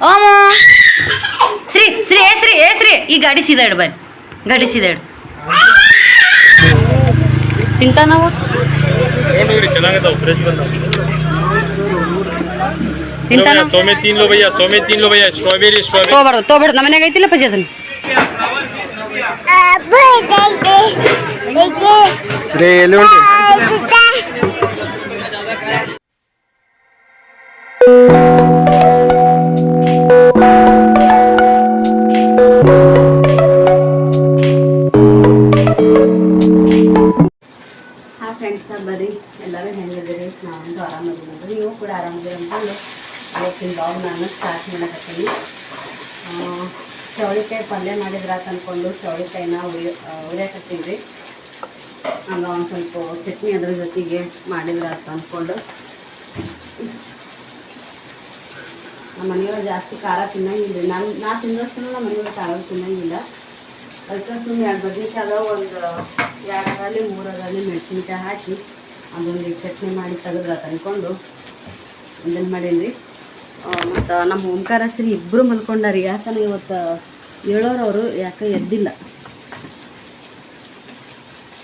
ಓಮು ಶ್ರೀ ಶ್ರೀ ಏ ಶ್ರೀ ಏ ಶ್ರೀ ಈ ಗಾಡಿ ಸೀದಾ ಇಡು ಬನ್ನಿ ಗಾಡಿ ಸೀದಾ ಇಡು ತಿಂತ ನಾವು ಸೋಮೆ ತಿನ್ಲೋ ಭಯ್ಯ ಸೋಮೆ ತಿನ್ಲೋ ಭಯ್ಯ ಸ್ಟ್ರಾಬೆರಿ ಸ್ಟ್ರಾಬೆರಿ ತೋಬಾರ್ದು ತೋಬಾರ್ದು ನಮ್ಮ ಮನೆಗೆ ಐತಿಲ್ಲ ಪಜಿ ಅದನ್ನ ಶ್ರೀ ಎಲ್ಲಿ ಉಂಟು Thank you. ನಾವಂತೂ ಆರಾಮದಿಲ್ಲ ನೋಡ್ರಿ ನೀವು ಕೂಡ ಆರಾಮದಿರಿ ಅಂತಂದು ಇವತ್ತಿನ ಬ್ಲಾಗ್ ನಾನು ಸ್ಟಾರ್ಟ್ ಮಾಡಕತ್ತೀನಿ. ಚೌಳಿಕಾಯಿ ಪಲ್ಯ ಮಾಡಿದ್ರಾತ ಅಂದ್ಕೊಂಡು ಚೌಳಿಕಾಯಿನ ಉರಿ ಉರಿಯಾಕತ್ತೀನಿ ರೀ ಆಗ ಒಂದು ಸ್ವಲ್ಪ ಚಟ್ನಿ ಅದ್ರ ಜೊತೆಗೆ ಮಾಡಿದ್ರಾತ ಅಂದ್ಕೊಂಡು ನಮ್ಮ ಮನೆಯೊಳಗೆ ಜಾಸ್ತಿ ಖಾರ ತಿನ್ನಂಗಿಲ್ಲ ನಾನು, ನಾ ತಿನ್ನೋಷ್ಟು ನಮ್ಮ ಮನೆಯೊಳಗೆ ಖಾರ ತಿನ್ನಂಗಿಲ್ಲ. ಅದಕ್ಕೆ ಸುಮ್ಮನೆ ಎರಡು ಬದ್ನಿಕಾಯಿ ಒಂದು ಎರಡರಲ್ಲಿ ಮೂರರಲ್ಲಿ ಮೆಣಸಿನ್ಕಾಯಿ ಹಾಕಿ ಅದೊಂದು ಚಟ್ನಿ ಮಾಡಿ ತೆಗೆದ್ರ ತಂದ್ಕೊಂಡು ಇದನ್ನು ಮಾಡೀನಿ ಮತ್ತು ನಮ್ಮ ಓಂಕಾರ ಸರಿ ಇಬ್ಬರು ಮಲ್ಕೊಂಡಾರಿ ಯಾಕಂದ್ರೆ ಇವತ್ತು ಹೇಳೋರು ಅವರು ಯಾಕೆ ಎದ್ದಿಲ್ಲ.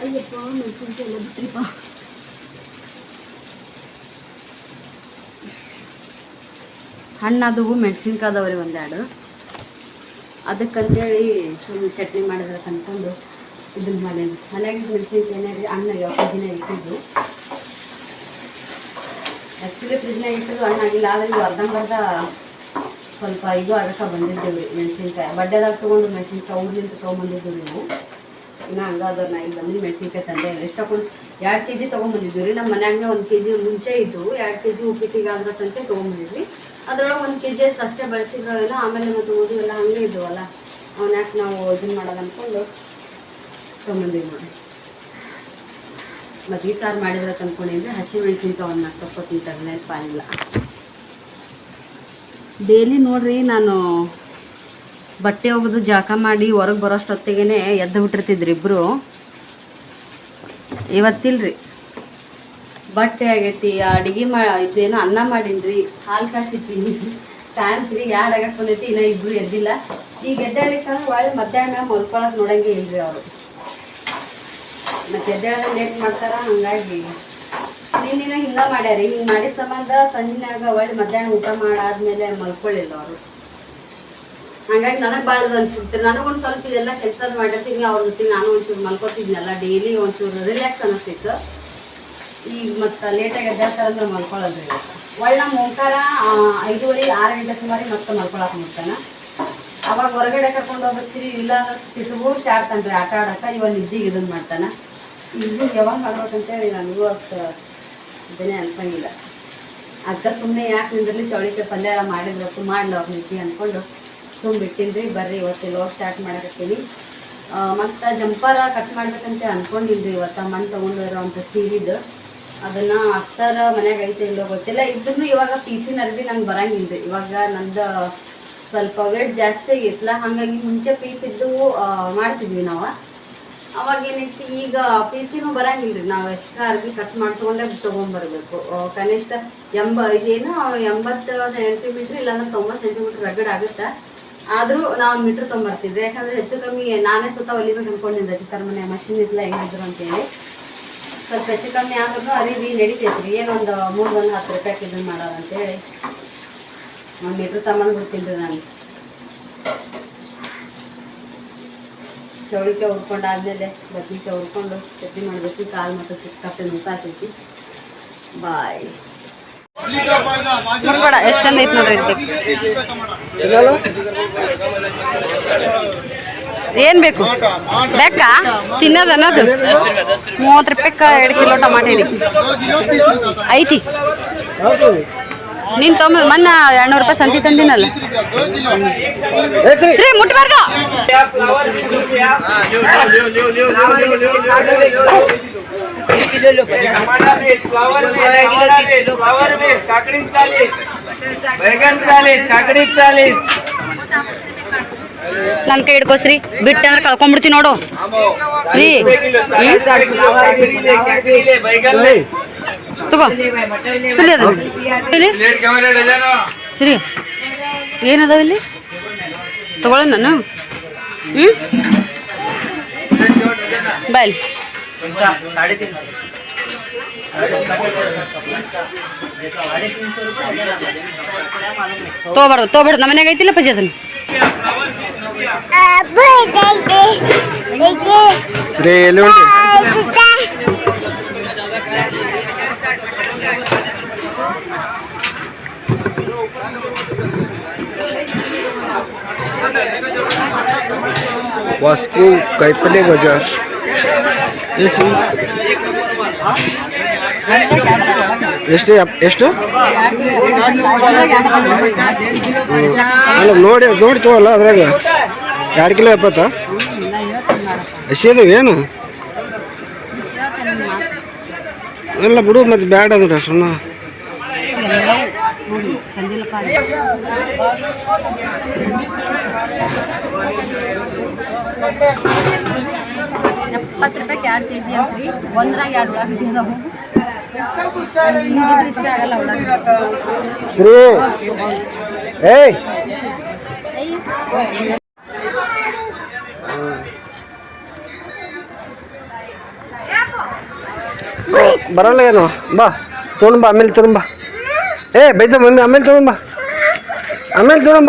ಅಯ್ಯಪ್ಪ ಮೆಣಸಿನ್ಕಾಯಿ ಎಲ್ಲ ಬಿಟ್ರಿಪ್ಪ. ಹಣ್ಣಾದವು ಮೆಣಸಿನ್ಕಾಯಿ ರೀ ಒಂದೆರಡು. ಅದಕ್ಕಂತೇಳಿ ಸುಮ್ಮನೆ ಚಟ್ನಿ ಮಾಡಿದ್ರೆ ತಂದ್ಕೊಂಡು ಇದನ್ನ ಮನೆಗೆ ಮೆಣಸಿನ್ಕಾಯಿ ಅಣ್ಣ ಯಾವ ದಿನ ಇಟ್ಟಿದ್ದು? ಆ್ಯಕ್ಚುಲಿ ಫ್ರಿಜ್ನಾಗ ಇಟ್ಟಿದ್ದು ಹಣ್ಣು ಆಗಿಲ್ಲ, ಆದರೆ ಇವು ಅರ್ಧಂಬರ್ಧ ಸ್ವಲ್ಪ ಇದು ಅದಕ್ಕೆ ಬಂದಿದ್ದೇವೆ ರೀ ಮೆಣಸಿನ್ಕಾಯಿ. ಬಡ್ಡೆದಾಗ ತೊಗೊಂಡು ಮೆಣಸಿನ್ಕಾಯಿ, ಊರ್ಲಿಂದ ತೊಗೊಂಬಂದಿದ್ದು ನೀವು. ಇನ್ನು ಹಂಗಾದ್ರೆ ನಾ ಇಲ್ಲಿ ಬಂದು ಮೆಣಸಿನ್ಕಾಯಿ ತಂದೆ ಇಲ್ಲ. ಎಷ್ಟು ತಗೊಂಡು ಎರಡು ಕೆ ಜಿ ತೊಗೊಂಬಂದಿದ್ವಿ ರೀ ನಮ್ಮ ಮನೆಯಾಗೆ ಒಂದು ಕೆ ಜಿ ಮುಂಚೆ ಇದ್ದು, ಎರಡು ಕೆ ಜಿ ಉಪ್ಪಿಟ್ಟಿಗೆ ಆದ್ರ ತಂತೆ ತೊಗೊಂಬಂದಿದ್ವಿ. ಅದ್ರೊಳಗೆ ಒಂದು ಕೆ ಜಿ ಅಷ್ಟು ಬಳಸಿದ್ರಲ್ಲ, ಆಮೇಲೆ ಮತ್ತು ಓದು ಎಲ್ಲ ಹಂಗೆ ಇದ್ದವಲ್ಲ. ಅವನ್ಯಾಕೆ ನಾವು ಇದನ್ನ ಮಾಡೋದು ಅಂದ್ಕೊಂಡು ತೊಗೊಂಬಂದಿವಿ ನೋಡಿ ಈ ಸಾರು ಮಾಡಿದ್ರೆ ತಂದ್ಕೊಂಡಿದ್ರೆ ಹಸಿ ನಾಲ್ಕು ತಪ್ಪ ತಿಂತಾರೆ ನೆನಪಾಗಿಲ್ಲ ಡೈಲಿ ನೋಡ್ರಿ ನಾನು ಬಟ್ಟೆ ಒಗೆದು ಜಾಕ ಮಾಡಿ ಹೊರಗೆ ಬರೋಷ್ಟೊತ್ತಿಗೆ ಎದ್ದು ಬಿಟ್ಟಿರ್ತಿದ್ರಿ ಇಬ್ಬರು ಇವತ್ತಿಲ್ರಿ. ಬಟ್ಟೆ ಆಗೈತಿ ಅಡಿಗೆ ಮಾ, ಇದೇನೋ ಅನ್ನ ಮಾಡಿನ್ರಿ, ಹಾಲು ಕಾಸಿದ್ದೀನಿ ಟೈಮ್ ಫ್ರೀ ಯಾರು ಆಗಕ್ಕೆ ಬಂದೈತಿ, ಇನ್ನೂ ಇಬ್ರು ಎದ್ದಿಲ್ಲ. ಈಗ ಎದ್ದಾಗ ಒಳ್ಳೆ ಮಧ್ಯಾಹ್ನ ಮಲ್ಕೊಳಕ್ ನೋಡಂಗೆ ಇಲ್ರಿ ಅವರು. ಮತ್ತೆ ಎದ್ದೇಳ ಲೇಟ್ ಮಾಡ್ತಾರ? ಹಂಗಾಗಿ. ನಿನ್ನಿನ ಹಿಂಗ ಮಾಡ್ಯಾರಿ. ಹಿಂಗೆ ಮಾಡಿದ ಸಂಬಂಧ ಸಂಜಿನಾಗ ಒಳ್ಳೆ ಮಧ್ಯಾಹ್ನ ಊಟ ಮಾಡಾದ್ಮೇಲೆ ಮಲ್ಕೊಳ್ಳಿಲ್ಲ ಅವರು. ಹಂಗಾಗಿ ನನಗೆ ಭಾಳ ಅನ್ಸ್ಬಿಡ್ತೀರಿ ನನಗೊಂದು ಸ್ವಲ್ಪ ಇದೆಲ್ಲ ಕೆಲಸ ಮಾಡಿರ್ತೀನಿ ಅವ್ರ ಜೊತೆ ನಾನು ಒಂಚೂರು ಮಲ್ಕೊತಿದ್ನಲ್ಲ ಡೈಲಿ ಒಂಚೂರು ರಿಲ್ಯಾಕ್ಸ್ ಅನ್ನಿಸ್ತಿತ್ತು ಈಗ ಮತ್ತೆ ಲೇಟಾಗಿ ಎದ್ದೇಳ್ತಾರೆ ಅಂದ್ರೆ ಮಲ್ಕೊಳ್ಳೋದು ಒಳ್ಳೆ ನಮ್ಮ ಓಂಕಾರ ಐದುವರೆ ಆರು ಗಂಟೆ ಸುಮಾರಿ ಮತ್ತೆ ಮಲ್ಕೊಳಕ್ಕೆ ಮುಟ್ತಾನ ಅವಾಗ ಹೊರಗಡೆ ಕರ್ಕೊಂಡು ಹೋಗ್ತೀರಿ ಇಲ್ಲ ಸಿಟುಗು ಚಾಡ್ತಾನ್ರಿ ಆಟ ಆಡಕ್ಕೆ ಇವಾಗ ನಿದ್ದಿಗೆ ಇದನ್ನ ಮಾಡ್ತಾನ. ಇದು ಯಾವಾಗ ಮಾಡ್ಬೇಕಂತೇಳಿ ನನಗೂ ಅಷ್ಟು ಇದನ್ನೇ ಅನ್ಸಂಗಿಲ್ಲ. ಅದಕ್ಕೆ ಸುಮ್ಮನೆ ಯಾಕೆ ನಿಂದ್ರಲ್ಲಿ ಚೌಳಿಕಾಯಿ ಪಲ್ಯ ಎಲ್ಲ ಮಾಡಿದ್ರತ್ತು ಮಾಡ್ಲು ಅವ್ರ ನಿದ್ದೆ ಅಂದ್ಕೊಂಡು ಸುಮ್ಮನೆ ಬಿಟ್ಟಿನ್ರಿ, ಬರ್ರಿ ಇವತ್ತು ಲೋ ಸ್ಟಾರ್ಟ್ ಮಾಡಕತ್ತೀನಿ. ಮತ್ತು ಜಂಪರ ಕಟ್ ಮಾಡ್ಬೇಕಂತ ಅನ್ಕೊಂಡಿಲ್ರಿ ಇವತ್ತು, ಮನೆ ತೊಗೊಂಡು ಇರೋವಂಥ ಸೀರಿದು. ಅದನ್ನು ಅಕ್ಸರ ಮನ್ಯಾಗ ಐತೆ ಇಲ್ಲೋ ಗೊತ್ತಿಲ್ಲ. ಇದ್ರೂ ಇವಾಗ ಪಿ ಸಿ ನರ್ಬಿ ನಂಗೆ ಬರಂಗಿಲ್ರಿ. ಇವಾಗ ನಂದು ಸ್ವಲ್ಪ ವೇಟ್ ಜಾಸ್ತಿ ಆಗಿತ್ತಲ್ಲ ಹಾಗಾಗಿ ಮುಂಚೆ ಪೀಸ್ ಇದ್ದು ಮಾಡ್ತಿದ್ವಿ ನಾವು. ಅವಾಗ ಏನೈತಿ ಈಗ ಪಿ ಸಿನೂ ಬರಂಗಿಲ್ರಿ. ನಾವು ಎಕ್ಸ್ಟ್ರಾ ಅರ್ಬಿ ಕಟ್ ಮಾಡ್ಕೊಂಡೆ ತೊಗೊಂಬರ್ಬೇಕು. ಆ, ಕನಿಷ್ಠ ಎಂಬ ಇದೇನು ಎಂಬತ್ತು ಸೆಂಟಿಮೀಟ್ರ್ ಇಲ್ಲಾಂದ್ರೆ ತೊಂಬತ್ತು ಸೆಂಟಿಮೀಟ್ರ್ ರಗಡ್ ಆಗುತ್ತೆ? ಆದರೂ ನಾವು ಮೀಟ್ರ್ ತೊಗೊಂಬರ್ತಿದ್ವಿ ಯಾಕಂದ್ರೆ ಹೆಚ್ಚು ಕಮ್ಮಿ ನಾನೇ ಸುತ್ತ ಹೊಲಿಬೇಕು ಅನ್ಕೊಂಡಿದ್ದೆ. ಚಿತ್ರ ಮನೆ ಮಷಿನ್ ಇಲ್ಲ ಹೆಂಗಿದ್ರು ಅಂತೇಳಿ. ಸ್ವಲ್ಪ ಹೆಚ್ಚು ಕಮ್ಮಿ ಆದ್ರೂ ಅರಿವಿ ನಡಿತೈತ್ರಿ. ಏನೊಂದು ಮೂರು ಒಂದು ಹತ್ತು ರೂಪಾಯಿ ಇದನ್ನು ಮಾಡೋದು ಅಂತೇಳಿ ಒಂದು ಮೀಟ್ರ್ ತಗೊಂಡು ಬಿಡ್ತೀನಿ ನಾನು. ಚೌಳಿಕಾಯಿ ಹುರ್ಕೊಂಡಾದ್ಮೇಲೆ ಬದ್ನಿಕಾಯಿ ಹುರ್ಕೊಂಡು ಚಟ್ನಿ ಮಾಡಬೇಕು. ಕಾಲು ಮತ್ತು ಸಿಕ್ಕಾಪೆ ನುಗ್ಗಾತೈತಿ ಬಾಯ್. ನೋಡ್ಬೇಡ ಎಷ್ಟು ಚಂದ ಐತಿ ನೋಡ್ರಿ ಏನ್ ಬೇಕು? ಬೇಕಾ? ತಿನ್ನೋದು ಅನ್ನೋದು. ಮೂವತ್ತು ರೂಪಾಯಿ ಎರಡು ಕಿಲೋ ಟಮಾಟೆ ಐತಿ. ಐತಿ ನೀನ್ ತಮ್ಮ ಮನ್ನ ಎರಡ್ನೂರು ರೂಪಾಯಿ ಸಂತಿ ತಂದಿನಲ್ಲ. ಶ್ರೀ ಮುಟ್ಬಾರ್ದು ನನ್ ಕೈ ಹಿಡ್ಕೋ ಶ್ರೀ. ಬಿಟ್ಟು ಅಂದ್ರೆ ಕಳ್ಕೊಂಡ್ಬಿಡ್ತೀನಿ ನೋಡು. ಶ್ರೀ. ತಗೋ. ಶ್ರೀ ಅದು. ಇಲ್ಲಿ. ಶ್ರೀ ಏನದಾವ ಇಲ್ಲಿ? ತಗೊಳ್ಳೋ ನಾನು. ಹ್ಞೂ ಬಾಯ್ ತೋಬಾರ್ದು ತೋಬಾರ್ದು ನಮ್ಮ ಮನ್ಯಾಗ ಐತಿಲ್ಲ ಪಜಿ ಅದನ್ನ? ಶ್ರೀ ಎಲ್ಲಿ ಉಂಟು ವಾಸ್ಕು ಕೈಪಲ್ಲೆ ಬಜಾರ್ ಎಷ್ಟು ಎಷ್ಟು ಅಲ್ಲ ನೋಡಿ ನೋಡಿ ತಗೋಲ್ಲ ಅದ್ರಾಗ. ಎರಡು ಕಿಲೋ ಎಪ್ಪತ್ತಾ? ಎಷ್ಟಿದಾವೆ ಏನು? ಎಲ್ಲ ಬಿಡು ಮತ್ತೆ ಬ್ಯಾಡ ಅಂದ್ರೆ ಸುಮ್ಮನೆ ಎಪ್ಪತ್ತು ರೂಪಾಯಿ ಎರಡು ಕೆ ಜಿ ಅಂತ್ರಿ ಒಂದ್ರಾಗ ಎರಡು ಉಳ್ಳಾಗಡ್ಡಿ ಅದಾವು. ಇಷ್ಟ ಆಗಲ್ಲ ಉಳ್ಳಾಗಡ್ಡಿ. ಬರಲ್ಲ ಏನು. ಬಾ, ತೊಗೊಂಡ್ ಬಾ, ಆಮೇಲೆ ತೊಗೊಂಡ್ ಬಾ. ಏ ಬೈದ ಮಮ್ಮಿ ಆಮೇಲೆ ತೊಗೊಂಡ್ ಬಾ. ಆಮೇಲೆ ತೊಗೊಂಡ್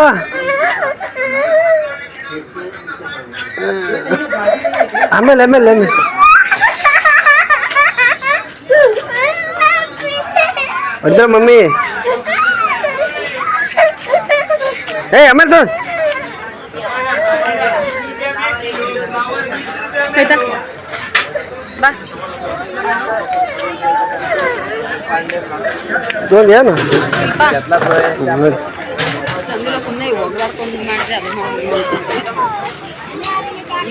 ಆಮೇಲೆ ಆಮೇಲೆ ಆಮೇಲೆ. ಹೊಡ್ದ ಮಮ್ಮಿ. ಏ ಆಮೇಲೆ ತೊಗೊಂಡ್ ಆಯ್ತಾ? ಬಾ. ತೊಗೊಂಡ್ ಏನು? ಸ್ವಲ್ಪ ಹ್ಮ್. ಚಂದಿಲ್ಲ ಸುಮ್ಮನೆ ಒಗ್ಲಾಡ್ಕೊಂಡು ಮಾಡಿದ್ರೆ ಅದು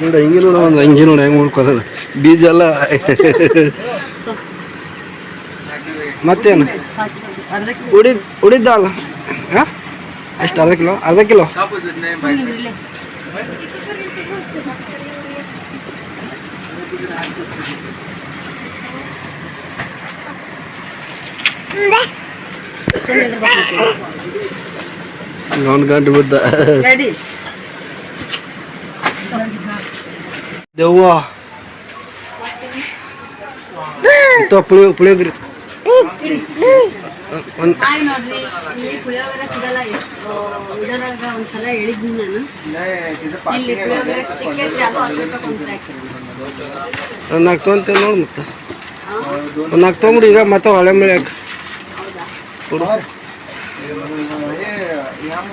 ನೋಡ ಹಿಂಗೆ ನೋಡ ಒಂದು ಹಂಗೆ ನೋಡ ಹೆಂಗೆ ಮಾಡ್ಕೋದ ಬೀಜ ಎಲ್ಲ. ಮತ್ತೇನು? ಅರ್ಧ ಕಿಲೋ ಉಡಿದ್ ಉಡಿದ್ದ ಅಲ್ಲ? ಹಾಂ? ಎಷ್ಟು ಅರ್ಧ ಕಿಲೋ ಅರ್ಧ ಕಿಲೋ? ಅವ್ನು ಗಂಟು ಬಿದ್ದ. ರೆಡಿ ದೆವ್ವ ಇತ್ತು ಪುಳಿ ಪುಳಿಯೋಗ್ರಿ ಒಂದು ಹಾಯ್ ನೋಡ್ರಿ ಇಲ್ಲಿ ಪುಳಿಯೋಗರೆ ಸಿಗಲ್ಲ ಎಷ್ಟು ಇದರಾಗ ಒಂದ್ಸಲ ಹೇಳಿದ್ನಿ ನಾನು ಇಲ್ಲಿ ಪುಳಿಯೋಗರೆ ಸಿಕ್ಕೈತಿ ಅದು ಹತ್ತು ರೂಪಾಯಿ ಒಂದು ನಾಲ್ಕು ತೊಗೊಂತೇವೆ ನೋಡಿ ಮತ್ತೆ ಒಂದು ನಾಲ್ಕು ತೊಗೊಂಬಿಡಿ ಈಗ ಮತ್ತೆ ಹೊಳೆ ಮಳೆ ಕೊಡು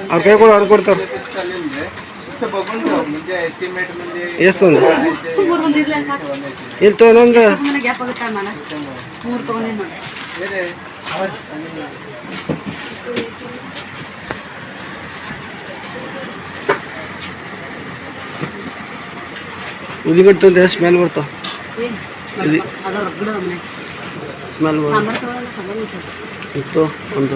ಅವ್ರ ಕೈ ಕೂಡ ಅವ್ರು ಕೊಡ್ತಾರೆ ಎಷ್ಟು ಒಂದು ಇಲ್ಲಿ ತಗೊಂಡು ನೋಡಿ ಉದಿಗಟ್ಟು ತೊಂದ್ರೆ ಸ್ಮೆಲ್ ಬರ್ತಾವ ಸ್ಮೆಲ್ ಬರ್ತಾವ. ಇತ್ತು ಒಂದು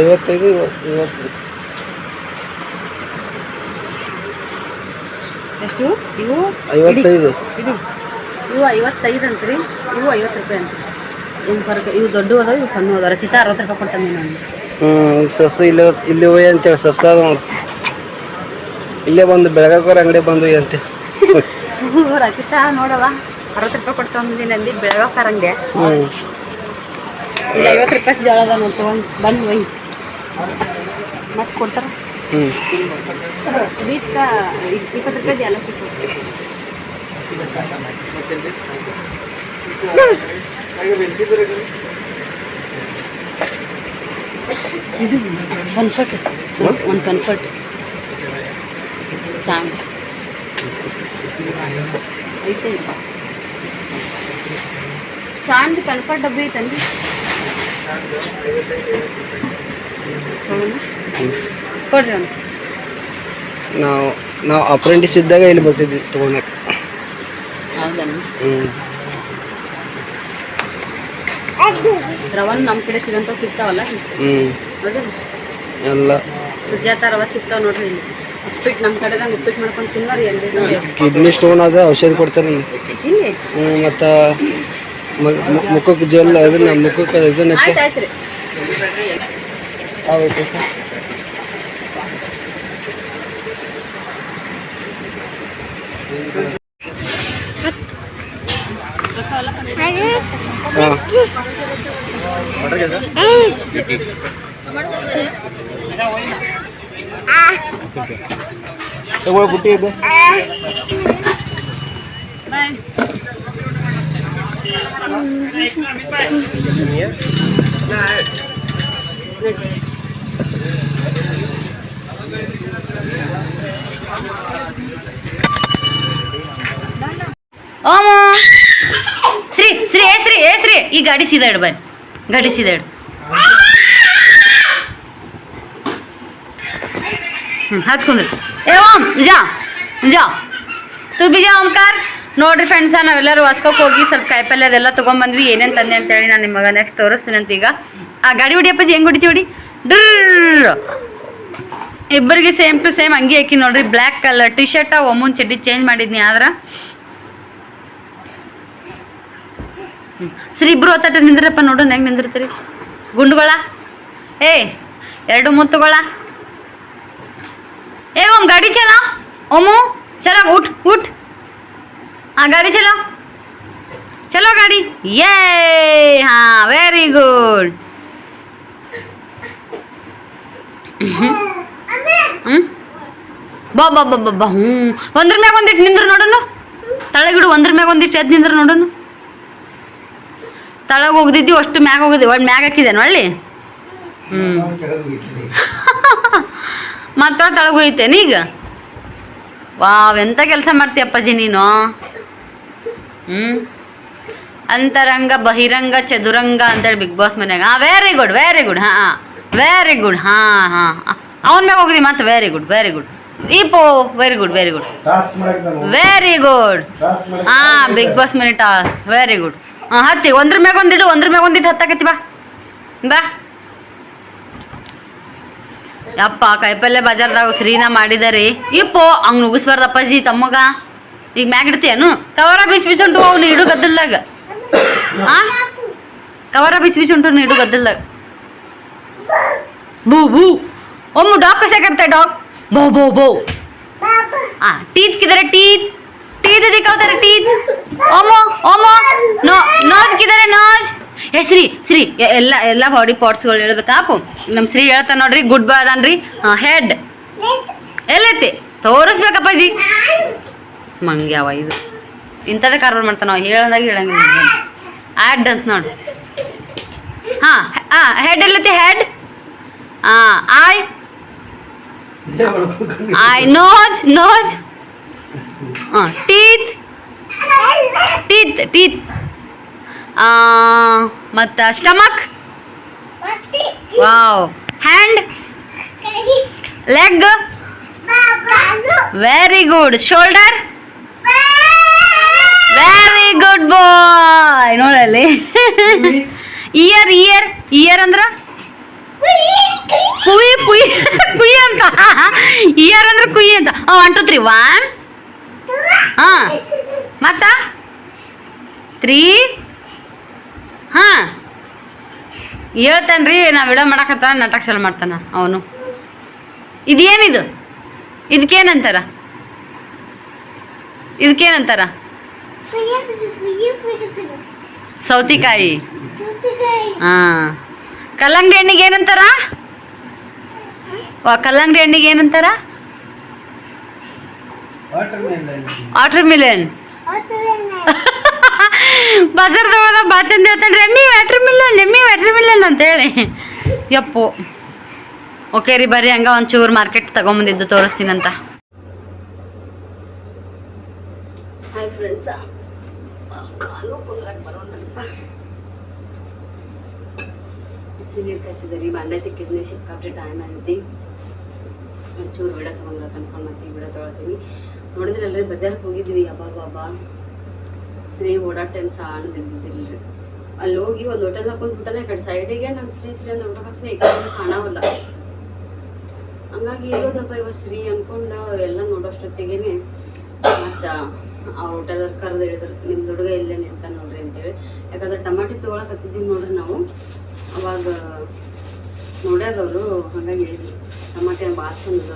ಐವತ್ತೈದು ಇವತ್ತು ಎಷ್ಟು? ಇವು? ಐವತ್ತೈದು. ಇದು. ಇವು ಐವತ್ತೈದು ಅಂತ್ರಿ. ಇವು ಐವತ್ತು ರೂಪಾಯಿ ಅಂತ ಇವು ಇವು ರೂಪಾಯಿ ಕೊಡ್ತಾನೆ ಅಂತೇಳಿ ಇಲ್ಲೇ ಬಂದು ಬೆಳಗಾಕೋರ ಅಂಗಡಿ ಬಂದು ಅಂತೆ. ರಚಿತಾ ನೋಡವ ಅರವತ್ತು ರೂಪಾಯಿ ಕೊಡ್ತಾವ ಅಂದಿ ಬೆಳಗಾವ್ ಕಾರಂಗೆ ಇಲ್ಲಿ ಐವತ್ತು ರೂಪಾಯಿ ಜೋಳ ಅದ ನೋಡ್ತು ಒಂದು ಬಂದು ಒಯ್ ಮತ್ತೆ ಕೊಡ್ತಾರ ಹ್ಞೂ ಇಪ್ಪತ್ತು ರೂಪಾಯಿ ಎಲ್ಲ ಇದು ಕನ್ಫರ್ಟ್ ಒಂದು ಕನ್ಫರ್ಟ್ ಸಾಂಗ್ ಐತೆ ಸಾಂದ್ ಕನ್ಫರ್ಟ್ ಡಬ್ಬಿ ಐತನ್ರಿ ಹೌದಾ? ಕೊಡ್ರಿ ನಾವು ನಾವು ಅಪ್ರೆಂಟಿಸ್ ಇದ್ದಾಗ ಇಲ್ಲಿ ಬರ್ತಿದ್ವಿ ತೊಗೊಳಕ್ಕೆ. ಹ್ಞೂ ರವನ್ ನಮ್ಮ ಕಡೆ ಸಿಗಂತ ಸಿಗ್ತಾವಲ್ಲ? ಹ್ಞೂ ಎಲ್ಲ. ಸುಜಾತ ರವ ಸಿಗ್ತಾವ ನೋಡ್ರಿ ಇಲ್ಲಿ. ಉಪ್ಪಿಟ್ಟು ನಮ್ಮ ಕಡೆದಾಗ ಉಪ್ಪಿಟ್ಟು ಮಾಡ್ಕೊಂಡು ತಿನ್ನೋರಿ ಕಿಡ್ನಿ ಸ್ಟೋನ್ ಅದ ಔಷಧಿ ಕೊಡ್ತಾರೆ ಹ್ಞೂ ಮತ್ತು ಮುಖಕ್ಕೆ ಜೆಲ್ ಅದನ್ನ ಮುಖಕ್ಕೆ ಇದನ್ನ ಹೌದು ಸರ್. ಹಾಂ. ತಗೋ ಬುಟ್ಟಿ ಇದೆ. ಬಾಯ್ ಓಮ ಶ್ರೀ ಶ್ರೀ, ಏ ಶ್ರೀ ಏ, ಶ್ರೀ. ಈ ಗಾಡಿ ಸೀದಾ ಇಡು, ಬನ್ನಿ. ಗಾಡಿ ಸೀದಾ ಇಡು. ಹ್ಞೂ ಹತ್ಕೊಂಡ್ರಿ. ಏ, ಓಂ, ಜಾ ಜಾ. ತು ಬಿ ಜಾ ಓಂಕಾರ. ನೋಡ್ರಿ ಫ್ರೆಂಡ್ಸ ನಾವೆಲ್ಲರೂ ಹೊಸ್ಕೋಕ್ ಹೋಗಿ ಸ್ವಲ್ಪ ಕಾಯಿಪಲ್ಲೆ ಅದೆಲ್ಲ ತೊಗೊಂಬಂದ್ವಿ. ಏನೇನು ತಂದೆ ಅಂತೇಳಿ ನಾನು ನಿಮಗೆ ನೆಕ್ಸ್ಟ್ ತೋರಿಸ್ತೀನಿ ಅಂತ ಈಗ ಆ, ಗಾಡಿ ಹೊಡಿಯಪ್ಪಾಜಿ, ಹೆಂಗೆ ಹೊಡಿತೀವಿ ಹೊಡಿ. ಡ್ರ್ ಇಬ್ಬರಿಗೆ ಸೇಮ್ ಟು ಸೇಮ್ ಅಂಗಿ ಹಾಕಿ ನೋಡ್ರಿ. ಬ್ಲ್ಯಾಕ್ ಕಲರ್ ಟಿ ಶರ್ಟ ಒಮ್ಮನ್ ಚಡ್ಡಿ ಚೇಂಜ್ ಮಾಡಿದ್ನಿ ಆದ್ರೆ. ಸರಿ ಇಬ್ರು ಹೊತ್ತಾಟ ನಿಂದ್ರಪ್ಪ ನೋಡು ಹೆಂಗೆ ನಿಂದಿರ್ತೀರಿ? ಗುಂಡುಗಳ? ಏ, ಎರಡು ಮುತ್ತುಗಳ ಏ ಓಮ್ ಗಾಡಿ ಚಲ? ಓಮು, ಚಲ, ಊಟ್ ಊಟ್. ಹಾಂ ಗಾಡಿ ಚಲೋ? ಚಲೋ ಗಾಡಿ? ಯೇ ಹಾಂ ವೆರಿ ಗುಡ್ ಹ್ಞೂ ಬಾ ಬಾ ಬಾ ಬಾ ಹ್ಞೂ ಒಂದ್ರ ಮ್ಯಾಗ ಒಂದಿಟ್ಟು ನಿಂದ್ರ ನೋಡೋಣ ತಳಗಿಡು ಒಂದ್ರ ಮ್ಯಾಗ ಒಂದಿಟ್ಟು ಎದ್ದು ನಿಂದ್ರ ನೋಡೋಣ ತಳಗೆ ಹೋಗ್ದಿದ್ದೀವಿ ಅಷ್ಟು ಮ್ಯಾಗ ಹೋಗಿದ್ದೀವಿ ಒಳ್ಳೆ ಮ್ಯಾಗ ಹಾಕಿದ್ದೇನೆ ನೋಡಿ ಹ್ಞೂ ಮತ್ತೆ ತಳಗೆ ಹೋಯ್ತೇನೆ ಈಗ? ವಾವ್ ಎಂಥ ಕೆಲಸ ಮಾಡ್ತೀಯಪ್ಪಾಜಿ ನೀನು? ಹ್ಞೂ ಅಂತರಂಗ ಬಹಿರಂಗ ಚದುರಂಗ ಅಂತೇಳಿ ಬಿಗ್ ಬಾಸ್ ಮನ್ಯಾಗ. ಹಾಂ ವೆರಿ ಗುಡ್ ವೆರಿ ಗುಡ್ ಹಾಂ ಹಾಂ. ವೆರಿ ಗುಡ್ ಹಾಂ ಹಾಂ ಅವನ ಮ್ಯಾಗ ಹೋಗಿದ್ವಿ ಮತ್ತೆ very good very good ಈಪೋ very good very good very good ಹಾಂ ಬಿಗ್ ಬಾಸ್ ಮನೆ ಟಾಸ್ ವೆರಿ ಗುಡ್ ಹಾಂ ಹತ್ತಿ ಒಂದ್ರ ಮ್ಯಾಗ ಒಂದಿಡು ಒಂದ್ರ ಮ್ಯಾಗ ಒಂದಿಟ್ಟು ಹತ್ತಾಕತ್ತಿ ಬಾ. ಬಾ. ಯಪ್ಪ ಕಾಯಿಪಲ್ಲೆ ಬಜಾರ್ದಾಗ ಶ್ರೀನ ಮಾಡಿದಾರಿ. ಇಪ್ಪೋ ಹಂಗ್ ಮುಗಿಸ್ಬಾರ್ದಪ್ಪಾಜಿ ತಮ್ಮಗ. ಈಗ ಮ್ಯಾಗ ಕವರ ಬಿಸಿ ಬಿಸಿ ಉಂಟು ಅವ್ನು ಇಡು ಗದ್ದಲ್ದಾಗ. ಆ? ಕವರ ಬಿಸಿ ಬಿಸಿ ಉಂಟು ಇಡು ಗದ್ದಲ್ದಾಗ. ಬೂ ಬೂ ಒಮ್ಮು ಡಾಗ್ ಕಸ ಕರ್ತೆ ಡಾಕ್. ಬೋ ಬೋ ಬೋ ಆ, ಟೀತ್ ಕಿದರೆ ಟೀತ್. ಟೀತ್ ದಿಕ್ಕವತಾರೆ ಟೀತ್. ಒಮ್ಮೋ ಒಮ್ಮೋ. ನೋ, ನೋಜ್ ಕಿದರೆ ನೋಜ್. ಏ, ಶ್ರೀ ಶ್ರೀ ಎಲ್ಲ ಎಲ್ಲ ಬಾಡಿ ಪಾರ್ಟ್ಸ್ಗಳು ಹೇಳ್ಬೇಕಾಪು ನಮ್ಮ ಶ್ರೀ ಹೇಳ್ತಾ ನೋಡ್ರಿ, ಗುಡ್ ಬಾಯ್ ಹಾಂ ಹೆಡ್. ಎಲ್ಲೈತಿ? ತೋರಿಸ್ಬೇಕಪ್ಪಾಜಿ. ಮಂಗ್ಯಾವ ಇದು. ಇಂಥದೇ ಕಾರ್ಬಾರ್ ಮಾಡ್ತಾನೆ ನಾವು ಹೇಳಂದಾಗ ಹೇಳಂಗಿಲ್ಲ ಆ್ಯಡ್ ಡನ್ಸ್ ನೋಡು. ಹಾಂ ಹಾಂ ಹೆಡ್ ಎಲ್ಲೈತಿ ಹೆಡ್ ಹಾಂ ಆಯ್ ಆಯ್ ನೋಜ್ ನೋಜ್ ಹಾಂ ಟೀತ್ ಟೀತ್ ಟೀತ್ ಮತ್ತು stomach wow hand leg very good shoulder very good ಬಾಯ್ ನೋಡಲ್ಲಿ. ಇಯರ್ ಇಯರ್ ಇಯರ್ ಅಂದ್ರ? ಕುಯಿ ಕುಯಿ. ಕುಯಿ ಅಂತ. ಇಯರ್ ಅಂದ್ರೆ ಕುಯಿ ಅಂತ. ಒನ್ ಟು ತ್ರೀ ಒನ್ ಹಾ. ಮತ್ತ? ತ್ರೀ ಹಾ. ಹೇಳ್ತಾನ್ರಿ ನಾ ವಿಡಿಯೋ ಮಾಡಕತ್ತ? ನಾಟಕ ಚಾಲು ಮಾಡ್ತಾನ ಅವನು. ಇದೇನಿದು? ಇದಕ್ಕೇನಂತಾರ ಇದಕ್ಕೇನಂತಾರ ಸೌತಿಕಾಯಿ. ಹಾಂ. ಕಲ್ಲಂಗಡಿ ಹಣ್ಣಿಗೆ ಏನಂತಾರ? ವಾ ಕಲ್ಲಂಗಡಿ ಹಣ್ಣಿಗೆ ಏನಂತಾರ? ವಾಟರ್ ಮಿಲನ್ ಬಜಾರ್ದೊಳಗ ಬಾ ಚಂದ ಹೇಳ್ತಾನೆ ಎಮ್ಮಿ ವಾಟರ್ ಮಿಲನ್ ಎಮ್ಮಿ ವಾಟರ್ ಮಿಲನ್ ಅಂತೇಳಿ ಯಪ್ಪು. ಓಕೆ ರೀ ಬರ್ರಿ ಹಂಗ ಒಂಚೂರು ಮಾರ್ಕೆಟ್ ತಗೊಂಬಂದಿದ್ದು ತೋರಿಸ್ತೀನಂತ. ಹಾಯ್ ಫ್ರೆಂಡ್ಸ ಕಾಲು ಕುಂದ್ರಕ್ಕೆ ಬರೋಣಪ್ಪ. ಬಿಸಿ ನೀರು ಕಸಿದರಿ ಬಾಂಡೆ ತಿಕ್ಕಿದ್ನಿ ಸಿಕ್ಕಾಪಟ್ಟೆ ಟೈಮ್ ಆಗೈತಿ ಒಂಚೂರು ಬಿಡ ತಗೊಂಡ್ರ ಅನ್ಕೊಂಡು ಮತ್ತೆ ಬಿಡ ತೊಗೊಳ್ತೀನಿ. ನೋಡಿದ್ರೆ ಎಲ್ಲರೂ ಬಜಾರ್ಗೆ ಹೋಗಿದ್ವಿ ಅಬ್ಬಾ ಬಾಬಾ ಶ್ರೀ ಓಡಾಟ ಏನು ಸಾಣದಿದ್ದಿಲ್ರಿ ಅಲ್ಲಿ ಹೋಗಿ ಒಂದು ಹೋಟೆಲ್ ಹಾಕೊಂಡ್ಬಿಟ್ಟನೆ ಕಡೆ ಸೈಡಿಗೆ ನಮ್ಮ ಶ್ರೀ ಶ್ರೀ ಅಂತ ಈ ಕಾಣವಲ್ಲ ಹಂಗಾಗಿ ಇರೋದಪ್ಪ ಇವತ್ತು ಶ್ರೀ ಅನ್ಕೊಂಡು ಎಲ್ಲ ನೋಡೋಷ್ಟೊತ್ತಿಗೆ ಮತ್ತು ಆ ಹೋಟೆಲ್ ಕರೆದು ಹೇಳಿದ್ರು ನಿಮ್ಮ ಹುಡುಗ ಇಲ್ಲೇ ನಿಂತ ನೋಡ್ರಿ ಅಂತೇಳಿ. ಯಾಕಂದ್ರೆ ಟಮಾಟಿ ತೊಗೊಳಕತ್ತಿದ್ದೀವಿ ನೋಡ್ರಿ ನಾವು. ಅವಾಗ ನೋಡ್ಯಾರ ಅವರು ಹಾಗಾಗಿ ಹೇಳಿದ್ರು ಟಮಾಟೆ ಭಾಳ ಚಂದ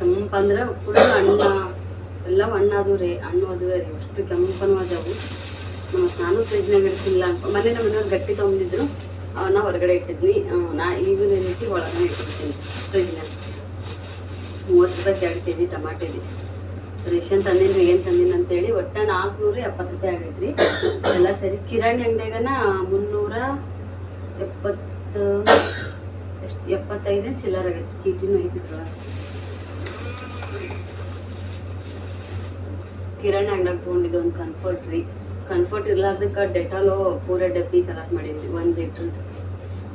ಕೆಂಪಂದ್ರೆ ಕೂಡ ಅಣ್ಣ, ಎಲ್ಲ ಹಣ್ಣು ಅದು ರೀ ಹಣ್ಣು ಅದು ರೀ. ಅಷ್ಟು ಕೆಂಪನು ಅದಾವು. ನಾನು ಫ್ರಿಜ್ನಾಗ ಇಡ್ತಿಲ್ಲ ಮನೆ ನಮ್ಮ ಮನೆಯವ್ರು ಗಟ್ಟಿ ತೊಗೊಂಡಿದ್ರು ಅವನ್ನ ಹೊರಗಡೆ ಇಟ್ಟಿದ್ನಿ. ನಾ ಈಗ ರೀತಿ ಒಳಗಡೆ ಇಟ್ಟಿರ್ತೀನಿ ಫ್ರಿಜ್ನಾಗ ಮೂವತ್ತು ರೂಪಾಯಿ ಎರಡು ಕೆ ಟಮಾಟೆ ರೀ ರೇಷನ್ ತಂದಿನ್ರಿ ಏನು ತಂದಿನ ಅಂತೇಳಿ ಒಟ್ಟ ನಾಲ್ಕುನೂರ ಎಪ್ಪತ್ತು ರೂಪಾಯಿ ಆಗೈತ್ರಿ. ಎಲ್ಲ ಸರಿ, ಕಿರಾಣಿ ಅಂಗಡಿಯಾಗನ ಮುನ್ನೂರ ಎಪ್ಪತ್ತು, ಎಷ್ಟು, ಎಪ್ಪತ್ತೈದು ಚಿಲ್ಲರ್ ಆಗೈತಿ ಚೀಟಿನೂ ಐತಿ ಕಿರಾಣಿ ಅಂಗಡಿಯಾಗ ತೊಗೊಂಡಿದ್ದು ಒಂದು ಕನ್ಫರ್ಟ್ ರೀ. ಕನ್ಫರ್ಟ್ ಇರ್ಲಾರ್ದಕ್ಕೆ ಡೆಟಾಲು ಪೂರ ಡಬ್ಬಿ ಕಲಾಸ್ ಮಾಡಿದ್ವಿ, ಒಂದು ಲೀಟ್ರದ್ದು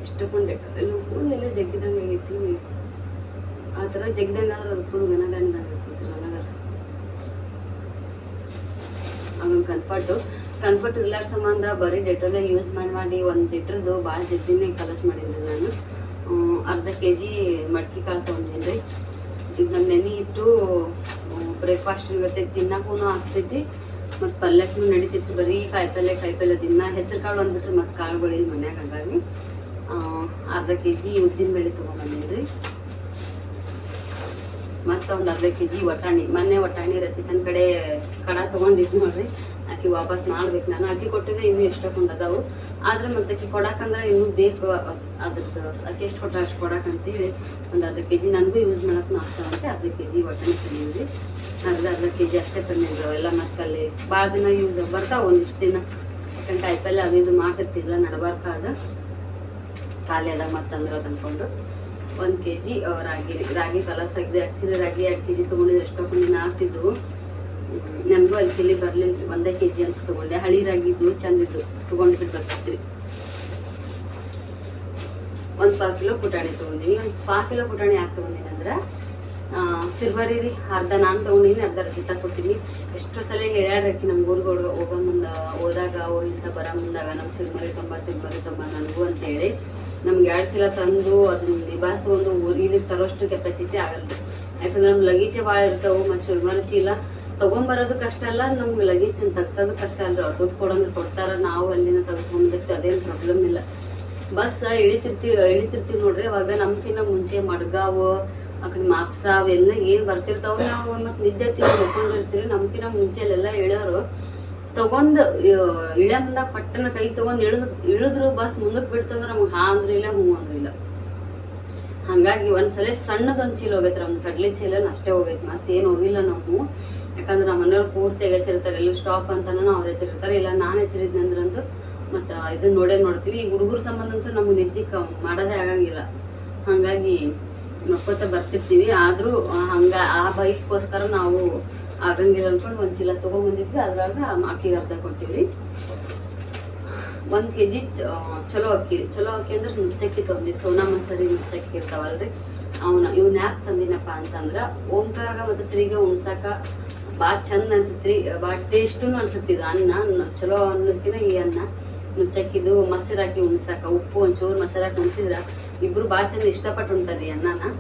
ಎಷ್ಟಕ್ಕೊಂದು ಡೆಟಾಲ್ ಎಲ್ಲ ಕೂದಲೆಲ್ಲ ಜಗ್ಗಿದಂಗೆ ಆಗೈತಿ. ಆ ಥರ ಜಗ್ಗಿದಂಗೆ ಅದು ಅದಕ್ಕೂ ಗನಗಂದ ಆಗೈತಿ ನನಗರ ಅದೊಂದು ಕನ್ಫರ್ಟು ಕನ್ಫರ್ಟ್ ಇರ್ಲಾರ ಸಂಬಂಧ ಬರೀ ಡೆಟೋಲೇ ಯೂಸ್ ಮಾಡಿ ಮಾಡಿ ಒಂದು ಲೀಟ್ರದ್ದು ಭಾಳ ಜಿದ್ದಿನೇ ಕಲಸ್ ಮಾಡಿದ್ದೆ ನಾನು. ಅರ್ಧ ಕೆ ಜಿ ಮಡ್ಕಿ ಕಾಳು ತೊಗೊಂಡಿದ್ದೆ. ಈಗ ನಮ್ಮ ನೆನೆ ಇಟ್ಟು ಬ್ರೇಕ್ಫಾಸ್ಟ್ ಇರುತ್ತೆ ತಿನ್ನಕ್ಕೂ ಆಗ್ತೈತಿ. ಮತ್ತು ಪಲ್ಯಕ್ಕೂ ನಡೀತಿತ್ತು, ಬರೀ ಕಾಯಿಪಲ್ಯ ಕಾಯಿಪಲ್ಯ ದಿನ. ಹೆಸರು ಕಾಳು ಅಂದ್ಬಿಟ್ರೆ ಮತ್ತು ಕಾಳುಗಳಿಲ್ಲ ಮನ್ಯಾಗ ಹಾಗಾಗಿ. ಅರ್ಧ ಕೆ ಜಿ ಉದ್ದಿನ ಬೇಳೆ ತೊಗೊಂಬಂದಿದ್ರಿ ಮತ್ತು ಒಂದು ಅರ್ಧ ಕೆ ಜಿ ವಟಾಣಿ. ಮೊನ್ನೆ ವಟಾಣಿ ರಚಿತನ ಕಡೆ ಕಡ ತೊಗೊಂಡಿದ್ದು ನೋಡ್ರಿ. ಅಕ್ಕಿ ವಾಪಸ್ ಮಾಡ್ಬೇಕು ನಾನು. ಅಕ್ಕಿ ಕೊಟ್ಟಿದ್ರೆ ಇನ್ನೂ ಎಷ್ಟೊಂದು ಅದಾವು. ಆದ್ರೆ ಮತ್ತೆ ಅಕ್ಕಿ ಕೊಡಾಕಂದ್ರೆ ಇನ್ನೂ ಬೇಕು ಅದ್ರದ್ದು ಅಕ್ಕಿ ಎಷ್ಟು ಕೊಟ್ರೆ ಅಷ್ಟು ಕೊಡಾಕಂತೇಳಿ ಒಂದು ಅರ್ಧ ಕೆ ಜಿ ನನಗೂ ಯೂಸ್ ಮಾಡಕ್ಕೆ ಆಗ್ತಾವಂತೆ. ಅರ್ಧ ಕೆ ಜಿ ವಟಾಣಿ ತಂದಿದ್ರಿ ಅರ್ಧ ಅರ್ಧ ಕೆ ಜಿ ಅಷ್ಟೇ ತಂದಿದ್ರು. ಎಲ್ಲ ಮತ್ತೆ ಅಲ್ಲಿ ಭಾಳ ದಿನ ಯೂಸ್ ಬರ್ತಾವ ಒಂದಿಷ್ಟು ದಿನ. ಯಾಕಂದ್ರೆ ಕಾಯಿಪಲ್ಲೆ ಅದು ಇದು ಮಾಡಿರ್ತಿಲ್ಲ ನಡಬಾರ್ಕಾದ ಖಾಲಿ ಅದ ಮತ್ತಂದ್ರೆ ಅದು ಅನ್ಕೊಂಡು ಒಂದು ಕೆ ಜಿ ರಾಗಿ ರಾಗಿ ಫಲ ಆಗಿದೆ ಆ್ಯಕ್ಚುಲಿ ರಾಗಿ ಎರಡು ಕೆ ಜಿ ತೊಗೊಂಡಿದ್ರೆ ಎಷ್ಟೊಂದು ದಿನ ಆಗ್ತಿದ್ವು. ನನಗೂ ಅಲ್ಲಿ ಕಿಲಿ ಬರಲಿಲ್ಲ. ಒಂದೇ ಕೆ ಜಿ ಅಂತ ತೊಗೊಂಡೆ. ಹಳಿ ರಾಗಿದ್ದು ಚಂದಿದ್ದು ತೊಗೊಂಡಿದ್ದು ಬರ್ತಿದ್ರಿ ಒಂದು ಪಾವು ಕಿಲೋ ಪುಟಾಣಿ ತೊಗೊಂಡಿನಿ. ಒಂದು ಪಾವು ಕಿಲೋ ಪುಟಾಣಿ ಯಾಕೆ ತೊಗೊಂಡಿನಿ ಅಂದ್ರೆ ಚಿರ್ಬರಿ ರೀ, ಅರ್ಧ ನಾನು ತೊಗೊಂಡಿನಿ, ಅರ್ಧ ರಸಿತ ಕೊಟ್ಟಿನಿ. ಎಷ್ಟು ಸಲ ಹೇಳ್ಯಾಡ್ರಕ್ಕಿ ನಮ್ಮ ಊರಿಗೆ ಹೋಗ ಹೋಗೋ ಮುಂದೆ, ಹೋದಾಗ ಊರಿಂದ ಬರೋ ಮುಂದಾಗ ನಮ್ಮ ಚಿರ್ಮರಿ ತುಂಬ ಚಿರ್ಮರಿ ತುಂಬ, ನನಗೂ ಅಂತೇಳಿ. ನಮ್ಗೆ ಎರಡು ಚೀಲ ತಂದು ಅದನ್ನ ನಿಭಾಯಿಸೋ ಒಂದು ಇದಕ್ಕೆ ತರೋಷ್ಟು ಕೆಪಾಸಿಟಿ ಆಗಲ್ಲ. ಯಾಕಂದ್ರೆ ನಮ್ಮ ಲಗೇಜೆ ಭಾಳ ಇರ್ತಾವೆ, ಮತ್ತು ಚುರ್ಮರಿ ಚೀಲ ತೊಗೊಂಬರೋದು ಕಷ್ಟ ಅಲ್ಲ, ನಮ್ಗೆ ಲಗೇಜ್ ತಗ್ಸೋದು ಕಷ್ಟ ಅಲ್ಲ ಅವ್ರು ದುಡ್ಡು ಕೊಡಂದ್ರೆ ಕೊಡ್ತಾರ, ನಾವು ಅಲ್ಲಿಂದ ತೆಗೆದುಕೊಂಡ್ಬಿಡ್ತೀವಿ ಅದೇನು ಪ್ರಾಬ್ಲಮ್ ಇಲ್ಲ. ಬಸ್ ಇಳಿತಿರ್ತೀವಿ ಇಳಿತಿರ್ತೀವಿ ನೋಡ್ರಿ, ಅವಾಗ ನಮ್ಕಿನ್ನ ಮುಂಚೆ ಮಡ್ಗಾವು, ಆ ಕಡೆ ಮಾಪ್ಸ ಅವೆಲ್ಲ ಏನು ಬರ್ತಿರ್ತಾವ, ನಾವು ಮತ್ತು ನಿದ್ದೆ ತಿಂದು ಮಕ್ಕೊಂಡಿರ್ತೀವಿ ನಮ್ಕಿನ್ನ ಮುಂಚೆ ಅಲ್ಲೆಲ್ಲ ಇಳಿಯೋರು ತಗೊಂಡ್ ಇಳೆ ಮುಂದ ಪಟ್ಟನ ಕೈ ತಗೊಂಡ್ ಇಳಿದ್, ಇಳಿದ್ರು ಬಸ್ ಮುಂದಕ್ಕೆ ಬಿಡ್ತಂದ್ರ ನಮ್ಗೆ ಹಾ ಅಂದ್ರೆ ಇಲ್ಲ ಹ್ಞೂ ಅಂದ್ರೆ ಇಲ್ಲ. ಹಂಗಾಗಿ ಒಂದ್ಸಲ ಸಣ್ಣದೊಂದು ಚೀಲ ಹೋಗೈತ್ರ ನಮ್ ಕಡ್ಲಿ ಚೀಲನ ಅಷ್ಟೇ ಹೋಗೈತೆ, ಮತ್ತೇನು ಹೋಗಿಲ್ಲ ನಾವು ಯಾಕಂದ್ರೆ ನಮ್ಮ ಮನೆಯವ್ರು ಪೂರ್ತಿ ಎಗಸಿರ್ತಾರೆ, ಎಲ್ಲ ಸ್ಟಾಪ್ ಅಂತಾನು ಅವ್ರು ಹೆಸರಿರ್ತಾರೆ ಇಲ್ಲ ನಾನು ಹೆಸರಿದ್ನಂದ್ರಂತೂ ಮತ್ತು ಇದನ್ನ ನೋಡೇ ನೋಡ್ತೀವಿ. ಈ ಹುಡುಗರ ಸಂಬಂಧ ಅಂತೂ ನಮ್ಗೆ ನಿದ್ದೆ ಕ ಮಾಡೋದೇ ಆಗಂಗಿಲ್ಲ. ಹಾಗಾಗಿ ನೋಡ್ಕೋತ ಬರ್ತಿರ್ತೀವಿ. ಆದರೂ ಹಂಗ, ಆ ಬೈಕ್ಗೋಸ್ಕರ ನಾವು ಆಗಂಗಿಲ್ಲ ಅನ್ಕೊಂಡು ಒಂದು ಚೀಲ ತೊಗೊಂಬಂದಿದ್ವಿ. ಅದ್ರಾಗ ಅಕ್ಕಿಗೆ ಅರ್ಧ ಕೊಡ್ತೀವಿ ಒಂದು ಕೆ ಜಿ ಚಲೋ ಅಕ್ಕಿ. ಚಲೋ ಅಕ್ಕಿ ಅಂದ್ರೆ ನುಚ್ಚಕ್ಕಿ ತಂದಿ ಸೋನಾ ಮಸರಿ ನುಚ್ಚಕ್ಕಿ ಇರ್ತಾವಲ್ರಿ. ಅವನ್ನ ಇವ್ನ ಯಾಕೆ ತಂದಿನಪ್ಪ ಅಂತಂದ್ರೆ, ಓಂಕಾರಗ ಮತ್ತು ಶ್ರೀಗೆ ಉಣ್ಸಾಕ ಭಾಳ ಚಂದ ಅನ್ಸತ್ರಿ. ಭಾಳ ಟೇಸ್ಟೂ ಇದು ಅನ್ನ. ಚಲೋ ಅನ್ನೋದಕ್ಕಿಂತ ಈ ಅನ್ನ. ನುಚ್ಚಕ್ಕಿದು ಮೊಸರು ಹಾಕಿ ಉಣ್ಸಾಕ, ಉಪ್ಪು ಒಂಚೂರು ಮೊಸರು ಹಾಕಿ ಉಣ್ಸಿದ್ರ ಇಬ್ರು ಭಾಳ ಚಂದ ಇಷ್ಟಪಟ್ಟು ಉಣ್ತಾರೆ ಈ ಅನ್ನನ.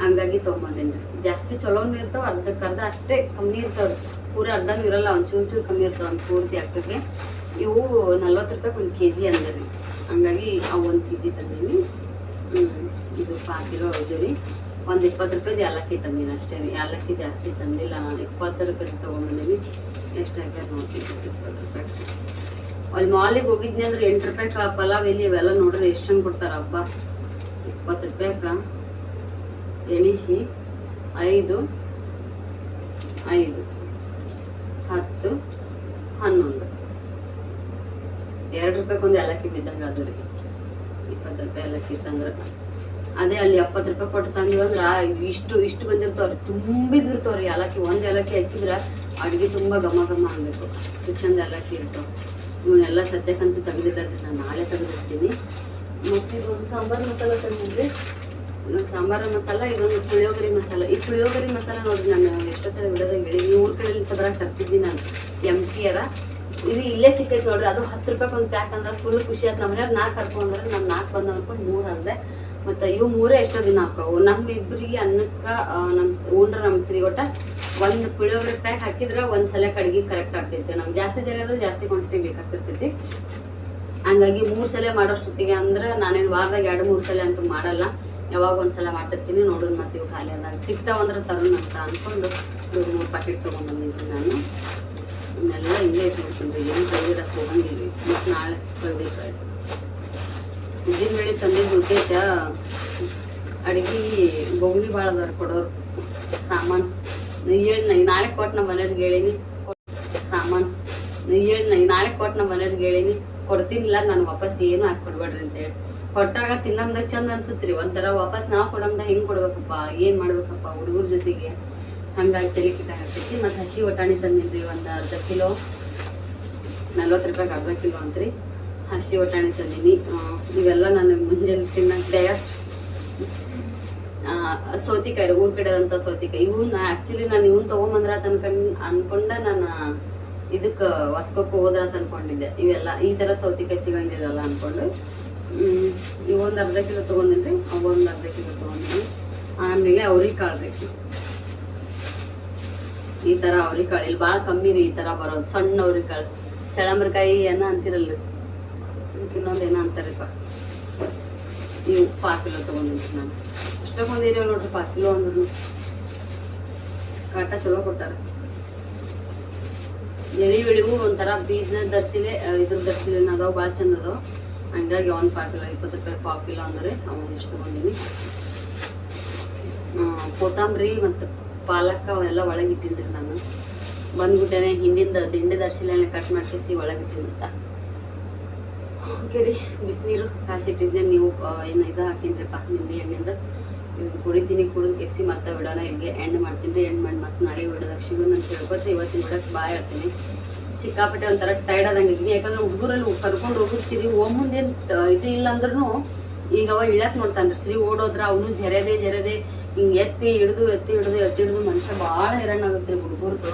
ಹಂಗಾಗಿ ತೊಗೊಂಬಂದೇನ್ರಿ. ಜಾಸ್ತಿ ಚಲೋನು ಇರ್ತಾವೆ ಅರ್ಧಕ್ಕೆ ಅರ್ಧ ಅಷ್ಟೇ ಕಮ್ಮಿ ಇರ್ತಾವೆ. ಪೂರ ಅರ್ಧನೂ ಇರಲ್ಲ, ಒಂದು ಚೂರು ಚೂರು ಕಮ್ಮಿ ಇರ್ತಾವ, ಒಂದು ಪೂರ್ತಿ ಆಗ್ತದೆ. ಇವು ನಲ್ವತ್ತು ರೂಪಾಯಿ ಒಂದು ಕೆ ಜಿ ಅಂದರಿ. ಹಂಗಾಗಿ ಅವು ಒಂದು ಕೆ ಜಿ ತಂದೀನಿ ಇದು ಪಾಕಿರೋ ಇದು ರೀ. ಒಂದು ಇಪ್ಪತ್ತು ರೂಪಾಯ್ದು ಏಲಕ್ಕಿ ತಂದೀನಿ ಅಷ್ಟೇ ಏಲಕ್ಕಿ ಜಾಸ್ತಿ ತಂದಿಲ್ಲ ನಾನು. ಇಪ್ಪತ್ತು ರೂಪಾಯಿ ತೊಗೊಂಡಿದ್ದೀನಿ ಎಷ್ಟಾಗ್ಯದ ನೋಡ್ತೀನಿ ಇಪ್ಪತ್ತು ರೂಪಾಯಿ ಅಲ್ಲಿ ಮಾಲಿಗೆ ಹೋಗಿದ್ನಿ ಅಂದ್ರೆ ಎಂಟು ರೂಪಾಯಿ ಪಲಾವ್ ಇಲ್ಲಿ ಇವೆಲ್ಲ ನೋಡ್ರಿ, ಎಷ್ಟು ಚಂದ ಕೊಡ್ತಾರ ಹಬ್ಬ ಇಪ್ಪತ್ತು ರೂಪಾಯ್ಕ ಎಣಿಸಿ. ಐದು ಐದು, ಹತ್ತು, ಹನ್ನೊಂದು. ಎರಡು ರೂಪಾಯಿ ಒಂದು ಏಲಕ್ಕಿ ಬಿದ್ದಂಗೆ ಅದು ರೀ. ಇಪ್ಪತ್ತು ರೂಪಾಯಿ ಏಲಕ್ಕಿ ತಂದ್ರೆ ಅದೇ ಅಲ್ಲಿ ಎಪ್ಪತ್ತು ರೂಪಾಯಿ ಕೊಟ್ಟು ತಂದಿವಿ ಅಂದ್ರೆ ಇಷ್ಟು ಇಷ್ಟು ಬಂದಿರ್ತಾವ್ರಿ ತುಂಬಿದಿರ್ತಾವ್ರಿ ಏಲಕ್ಕಿ. ಒಂದು ಏಲಕ್ಕಿ ಹಾಕಿದ್ರೆ ಅಡುಗೆ ತುಂಬ ಘಮ ಘಮ ಆಗಬೇಕು. ಅಷ್ಟು ಚಂದ ಏಲಕ್ಕಿ ಇರ್ತಾವೆ. ಇವನ್ನೆಲ್ಲ ಸದ್ಯಕ್ಕಂತೂ ತೆಗೆದಿಲ್ಲ ನಾನು ನಾಳೆ ತೆಗೆದಿರ್ತೀನಿ ಮತ್ತು ಒಂದು ಸಾಂಬಾರು ಮಸಾಲ ತಂದಿದ್ರಿ ಇದೊಂದು ಸಾಂಬಾರು ಮಸಾಲ, ಇದೊಂದು ಪುಳಿಯೋಗರೆ ಮಸಾಲ. ಈ ಪುಳಿಯೋಗರೆ ಮಸಾಲ ನೋಡ್ರಿ ನಾನು ಎಷ್ಟೋ ಸಲ ಹೇಳಿ ಈ ಊರ ಕಡೆಯಲ್ಲಿ ತಗೊಳಕ್ಕೆ ತರ್ತಿದ್ವಿ ನಾನು. ಎಂ ಟಿ ಅರ ಇದು ಇಲ್ಲೇ ಸಿಕ್ಕೈತೆ ನೋಡ್ರಿ. ಅದು ಹತ್ತು ರೂಪಾಯಿ ಒಂದು ಪ್ಯಾಕ್ ಅಂದ್ರೆ ಫುಲ್ ಖುಷಿ ಆಯ್ತು ನಮ್ಮ ಮನೆಯವ್ರು ನಾಲ್ಕು ಕರ್ಕೊಂಡ್ರೆ ನಮ್ಮ ನಾಲ್ಕು ಬಂದು ಅನ್ಕೊಂಡು ಮೂರು ಅರ್ದೆ ಮತ್ತು ಇವು ಮೂರೇ ಎಷ್ಟೋ ದಿನ ಹಾಕವು ನಮ್ಮ ಇಬ್ಬರಿಗೆ ಅನ್ನಕ್ಕೆ ನಮ್ಮ ಊಂಡ್ರ ನಮ್ಮ ಸಿರಿ ಒಟ್ಟ ಒಂದು ಪುಳಿಯೋಗರೆ ಪ್ಯಾಕ್ ಹಾಕಿದ್ರೆ ಒಂದು ಸಲ ಅಡ್ಗೆ ಕರೆಕ್ಟ್ ಆಗ್ತೈತೆ. ನಮ್ಗೆ ಜಾಸ್ತಿ ಜನ ಇದ್ರೆ ಜಾಸ್ತಿ ಕ್ವಾಂಟಿಟಿ ಬೇಕಾಗ್ತಿರ್ತೈತಿ. ಹಂಗಾಗಿ ಮೂರು ಸಲ ಮಾಡೋಷ್ಟೊತ್ತಿಗೆ ಅಂದ್ರೆ ನಾನೇನು ವಾರದಾಗ ಎರಡು, ಮೂರು ಸಲ ಅಂತೂ ಮಾಡಲ್ಲ. ಯಾವಾಗ ಒಂದ್ಸಲ ಮಾಡ್ತಿರ್ತೀನಿ ನೋಡೋಣ ಮತ್ತೆ ಇವು ಖಾಲಿ ಅದಾಗ ಸಿಗ್ತಾವಂದ್ರೆ ತರೋಣ ಅಂತ ಅಂದ್ಕೊಂಡು ಇದು ಮೂರು ಪ್ಯಾಕೆಟ್ ತೊಗೊಂಡ್ಬಂದಿದ್ದೀನಿ ನಾನು. ಇವನ್ನೆಲ್ಲ ಇಲ್ಲೇ ಇಟ್ಬಿಡ್ತೀನಿ ಏನು ಕೈಗಿಡಕ್ಕೆ ಹೋಗಂಗಿಲ್ಲ ಮತ್ತು ನಾಳೆ ಕಳ್ಬೇಕಾಯ್ತು ಉದ್ದಿನ ಬೇಳೆ ತಂದಿದ್ದು ಉದ್ದೇಶ ಅಡುಗೆ ಬೋಗಣಿ ಭಾಳ ಅದಾರ ಕೊಡೋರು. ಸಾಮಾನು, ನೈ ನಾಳೆ ಕೊಟ್ಟು ನಮ್ಮ ಮನೆಯವ್ರಿಗೆ ಹೇಳೀನಿ. ಸಾಮಾನು, ನೈ ನಾಳೆ ಕೊಟ್ಟು ನಮ್ಮ ಮನೆಯವ್ರಿಗೆ ಹೇಳೀನಿ. ಕೊಡ್ತೀನಿಲ್ಲ, ನಾನು ವಾಪಸ್ ಏನು ಹಾಕಿ ಕೊಡ್ಬೇಡ್ರಿ ಅಂತೇಳಿ ಕೊಟ್ಟಾಗ ತಿನ್ನಂದ ಚಂದ ಅನ್ಸುತ್ರಿ. ಒಂಥರ ವಾಪಸ್ ನಾವು ಕೊಡಂದ ಹೆಂಗೆ ಕೊಡ್ಬೇಕಪ್ಪ? ಏನು ಮಾಡ್ಬೇಕಪ್ಪ ಹುಡುಗರ ಜೊತೆಗೆ? ಹಂಗಾಗಿ ತಲೆ ಕಿಟ್ಟಾಗತ್ತೈತಿ ಮತ್ತು ಹಸಿ ಒಟಾಣಿ ತಂದಿದ್ರಿ ಒಂದು ಅರ್ಧ ಕಿಲೋ. ನಲ್ವತ್ತು ರೂಪಾಯಿಗೆ ಅರ್ಧ ಕಿಲೋ ಅಂತ್ರಿ. ಹಸಿ ಒಟಾಣಿ ತಂದೀನಿ. ಇವೆಲ್ಲ ನಾನು ಮುಂಜಾನೆ ತಿನ್ನಕ್ಕೆ ಡಯಟ್ ಸೌತಿಕಾಯಿ ರೀ, ಊರ್ ಕಡೆದಂಥ ಸೌತಿಕಾಯಿ. ಇವನ್ನ ಆ್ಯಕ್ಚುಲಿ ನಾನು ಇವನ್ ತೊಗೊಂಬಂದ್ರ ಅನ್ಕೊಂಡ್, ಅನ್ಕೊಂಡ ನಾನು ಇದಕ್ಕೆ ಹೊಸ್ಕೊಕ್ಕೆ ಹೋದ್ರ ಅಂತ ಅನ್ಕೊಂಡಿದ್ದೆ. ಇವೆಲ್ಲ ಈ ಥರ ಸೌತಿಕಾಯಿ ಸಿಗಂಗಿಲ್ಲಲ್ಲ ಅನ್ಕೊಂಡು. ಇವೊಂದು ಅರ್ಧ ಕಿಲೋ ತೊಗೊಂಡಿನಿ ಅವೊಂದು ಅರ್ಧ ಕಿಲೋ ತೊಗೊಂಡಿನಿ ಆಮೇಲೆ ಅವ್ರಿಗೆ ಕಾಳು ಬೇಕು ಈ ಥರ ಅವ್ರಿಕಾಳು ಇಲ್ಲಿ ಭಾಳ ಕಮ್ಮಿ ರೀ ಈ ಥರ ಬರೋದು. ಸಣ್ಣ ಅವ್ರಿಕಾಳು ಚಳಂಬ್ರಕಾಯಿ ಏನೋ ಅಂತಿರಲ್ಲ, ಇನ್ನೊಂದು ಏನೋ ಅಂತಾರಪ್ಪ. ನೀವು ಪಾ ಕಿಲೋ ತೊಗೊಂಡಿನಿ ನಾನು ಅಷ್ಟೊಂದಿರಿ ನೋಡ್ರಿ ಪಾ ಕಿಲೋ ಅಂದ್ರೂ ಕಾಟ ಚಲೋ ಕೊಟ್ಟಾರ. ಎಳಿ ಬೆಳಿಗೂ ಒಂಥರ ಬೀಜ ದರ್ಸಿಲೆ ಇದ್ರ ದರ್ಸಿಲೆ ಅದಾವ ಭಾಳ ಚಂದ ಅದಾವ. ಹಂಗಾಗಿ ಒಂದು ಪಾ ಕಿಲೋ ಇಪ್ಪತ್ತು ರೂಪಾಯಿ ಪಾವ್ ಕಿಲೋ ಅಂದ್ರೆ ಅವನು ಇಷ್ಟು ತೊಗೊಂಡಿನಿ. ಆ, ಕೊತ್ತಂಬರಿ ಮತ್ತು ಪಾಲಕ್ ಅವೆಲ್ಲ ಒಳಗಿಟ್ಟಿನಿ ನಾನು. ಬಂದ್ಬಿಟ್ಟೇನೆ ಹಿಂದಿಂದ ದಿಂಡೆ ದರ್ಶಿಲೆಲ್ಲ ಕಟ್ ಮಾಡ್ಕೇಸಿ ಅಂತ. ಓಕೆ ರೀ ಬಿಸಿನೀರು ಕಾಸಿಟ್ಟಿದ್ದೆ ನೀವು ಏನು ಇದು ಹಾಕಿನ್ರಿಪ್ಪ ನಿಂಬೆ ಎಣ್ಣೆಯಿಂದ. ಕುಡಿತೀನಿ ಕುಡಿದು ಕೆಸಿ ಮತ್ತೆ ಬಿಡೋಣ. ಇಲ್ಲಿಗೆ ಎಂಡ್ ಮಾಡ್ತೀನಿ ರೀ ಎಂಡ್ ಮಾಡಿ ಮತ್ತೆ ನಾಳೆ ವಿಡೋದಾಗ ನಾನು ಅಂತ ಹೇಳ್ಕೊತ ಇವತ್ತಿನ ಬಿಡೋಕ್ಕೆ ಬಾಯ್ ಹೇಳ್ತೀನಿ. ಸಿಕ್ಕಾಪಟ್ಟೆ ಒಂಥರ ಟೈರ್ಡ್ ಆದಂಗೆ ಯಾಕಂದ್ರೆ ಹುಡುಗರಲ್ಲಿ ಕರ್ಕೊಂಡು ಹೋಗಿರ್ತೀರಿ ಒಮ್ಮುಂದೇನು ಇದು ಇಲ್ಲ ಅಂದ್ರೂ ಈಗ ಅವ ಇಳಕ್ ನೋಡ್ತಾನ್ರಿ. ಸ್ತ್ರೀ ಓಡೋದ್ರ ಅವನು ಜರೆದೆ ಜರೆದೆ ಹಿಂಗೆ ಎತ್ತಿ ಹಿಡಿದು ಎತ್ತಿ ಹಿಡಿದು ಎತ್ತಿ ಹಿಡಿದು ಮನುಷ್ಯ ಭಾಳ ಹೈರಾಣ ಆಗುತ್ತೆ ರೀ ಹುಡುಗರ್ದು.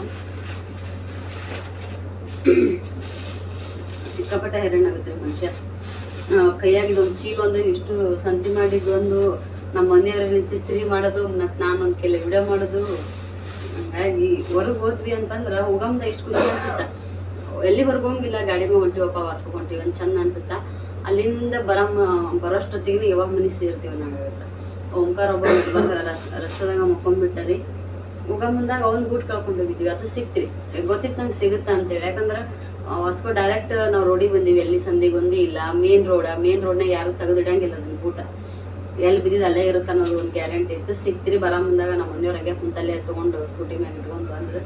ಸಿಕ್ಕಾಪಟ್ಟೆ ಹೈರಾಣ ಆಗುತ್ತೆ ರೀ ಮನುಷ್ಯ. ಕೈಯಾಗಿದ್ದು ಒಂದು ಚೀಲ ಒಂದು, ಇಷ್ಟು ಸಂತಿ ಮಾಡಿದ್ದು ಒಂದು ನಮ್ಮ ಮನೆಯವ್ರ ನಿಂತು ಸ್ತ್ರೀ ಮಾಡೋದು ಮತ್ತು ನಾನು ಒಂದು ಕೆಲ ವಿಡಿಯೋ ಮಾಡೋದು. ಹಂಗಾಗಿ ಹೊರಗೆ ಹೋದ್ವಿ ಅಂತಂದ್ರೆ ಹೋಗಮ್ದ ಇಷ್ಟು ಖುಷಿ ಅನ್ಸುತ್ತೆ ಎಲ್ಲಿ ಹೋಗಂಗಿಲ್ಲ ಗಾಡಿ ಮೇಲೆ ಹೊಂಟಿವಪ್ಪ ವಾಸ್ಕೊಂತೀವಿ ಅಂತ ಚಂದ ಅನ್ಸುತ್ತೆ? ಅಲ್ಲಿಂದ ಬರ ಬರೋಷ್ಟೊತ್ತಿಗೆ ಯಾವಾಗ ಮನೆ ಸೇರ್ತೀವಿ ನಾವು ಓಂಕಾರ ಒಬ್ಬ ಬಂದ ರಸ್ತದಾಗ ಮಕ್ಕೊಂಡ್ಬಿಟ್ಟಾರಿ. ಮುಗ ಮುಂದಾಗ ಅವ್ನ ಬೂಟ್ ಹೋಗಿದ್ವಿ. ಅದು ಸಿಕ್ತಿ ಗೊತ್ತಿತ್ತು ನಂಗೆ ಸಿಗುತ್ತಾ ಅಂತೇಳಿ. ಯಾಕಂದ್ರೆ ವಾಸ್ಕೋ ಡೈರೆಕ್ಟ್ ನಾವು ರೋಡಿಗೆ ಬಂದೀವಿ. ಎಲ್ಲಿ ಸಂದಿಗೆ ಒಂದೇ ಇಲ್ಲ ಮೇನ್ ರೋಡ ಮೇನ್ ರೋಡ್ನಾಗ ಯಾರು ತೆಗೆದಿಡಂಗಿಲ್ಲ ಅದನ್ನ ಬೂಟ. ಎಲ್ಲಿ ಬಿದ್ದಿದ್ದು ಅಲ್ಲೇ ಇರುತ್ತೆ ಅನ್ನೋದು ಒಂದು ಗ್ಯಾರಂಟಿ ಇತ್ತು. ಸಿಕ್ತಿರಿ ಬರ ಮುಂದಾಗ ನಮ್ಮ ಮನೆಯವ್ರ ಹಂಗೆ ಕುಂತಲ್ಲೇ ತೊಗೊಂಡು ಸ್ಕೂಟಿ ಮ್ಯಾಗ ಇಟ್ಕೊಂಡು ಬಂದ್ರೆ.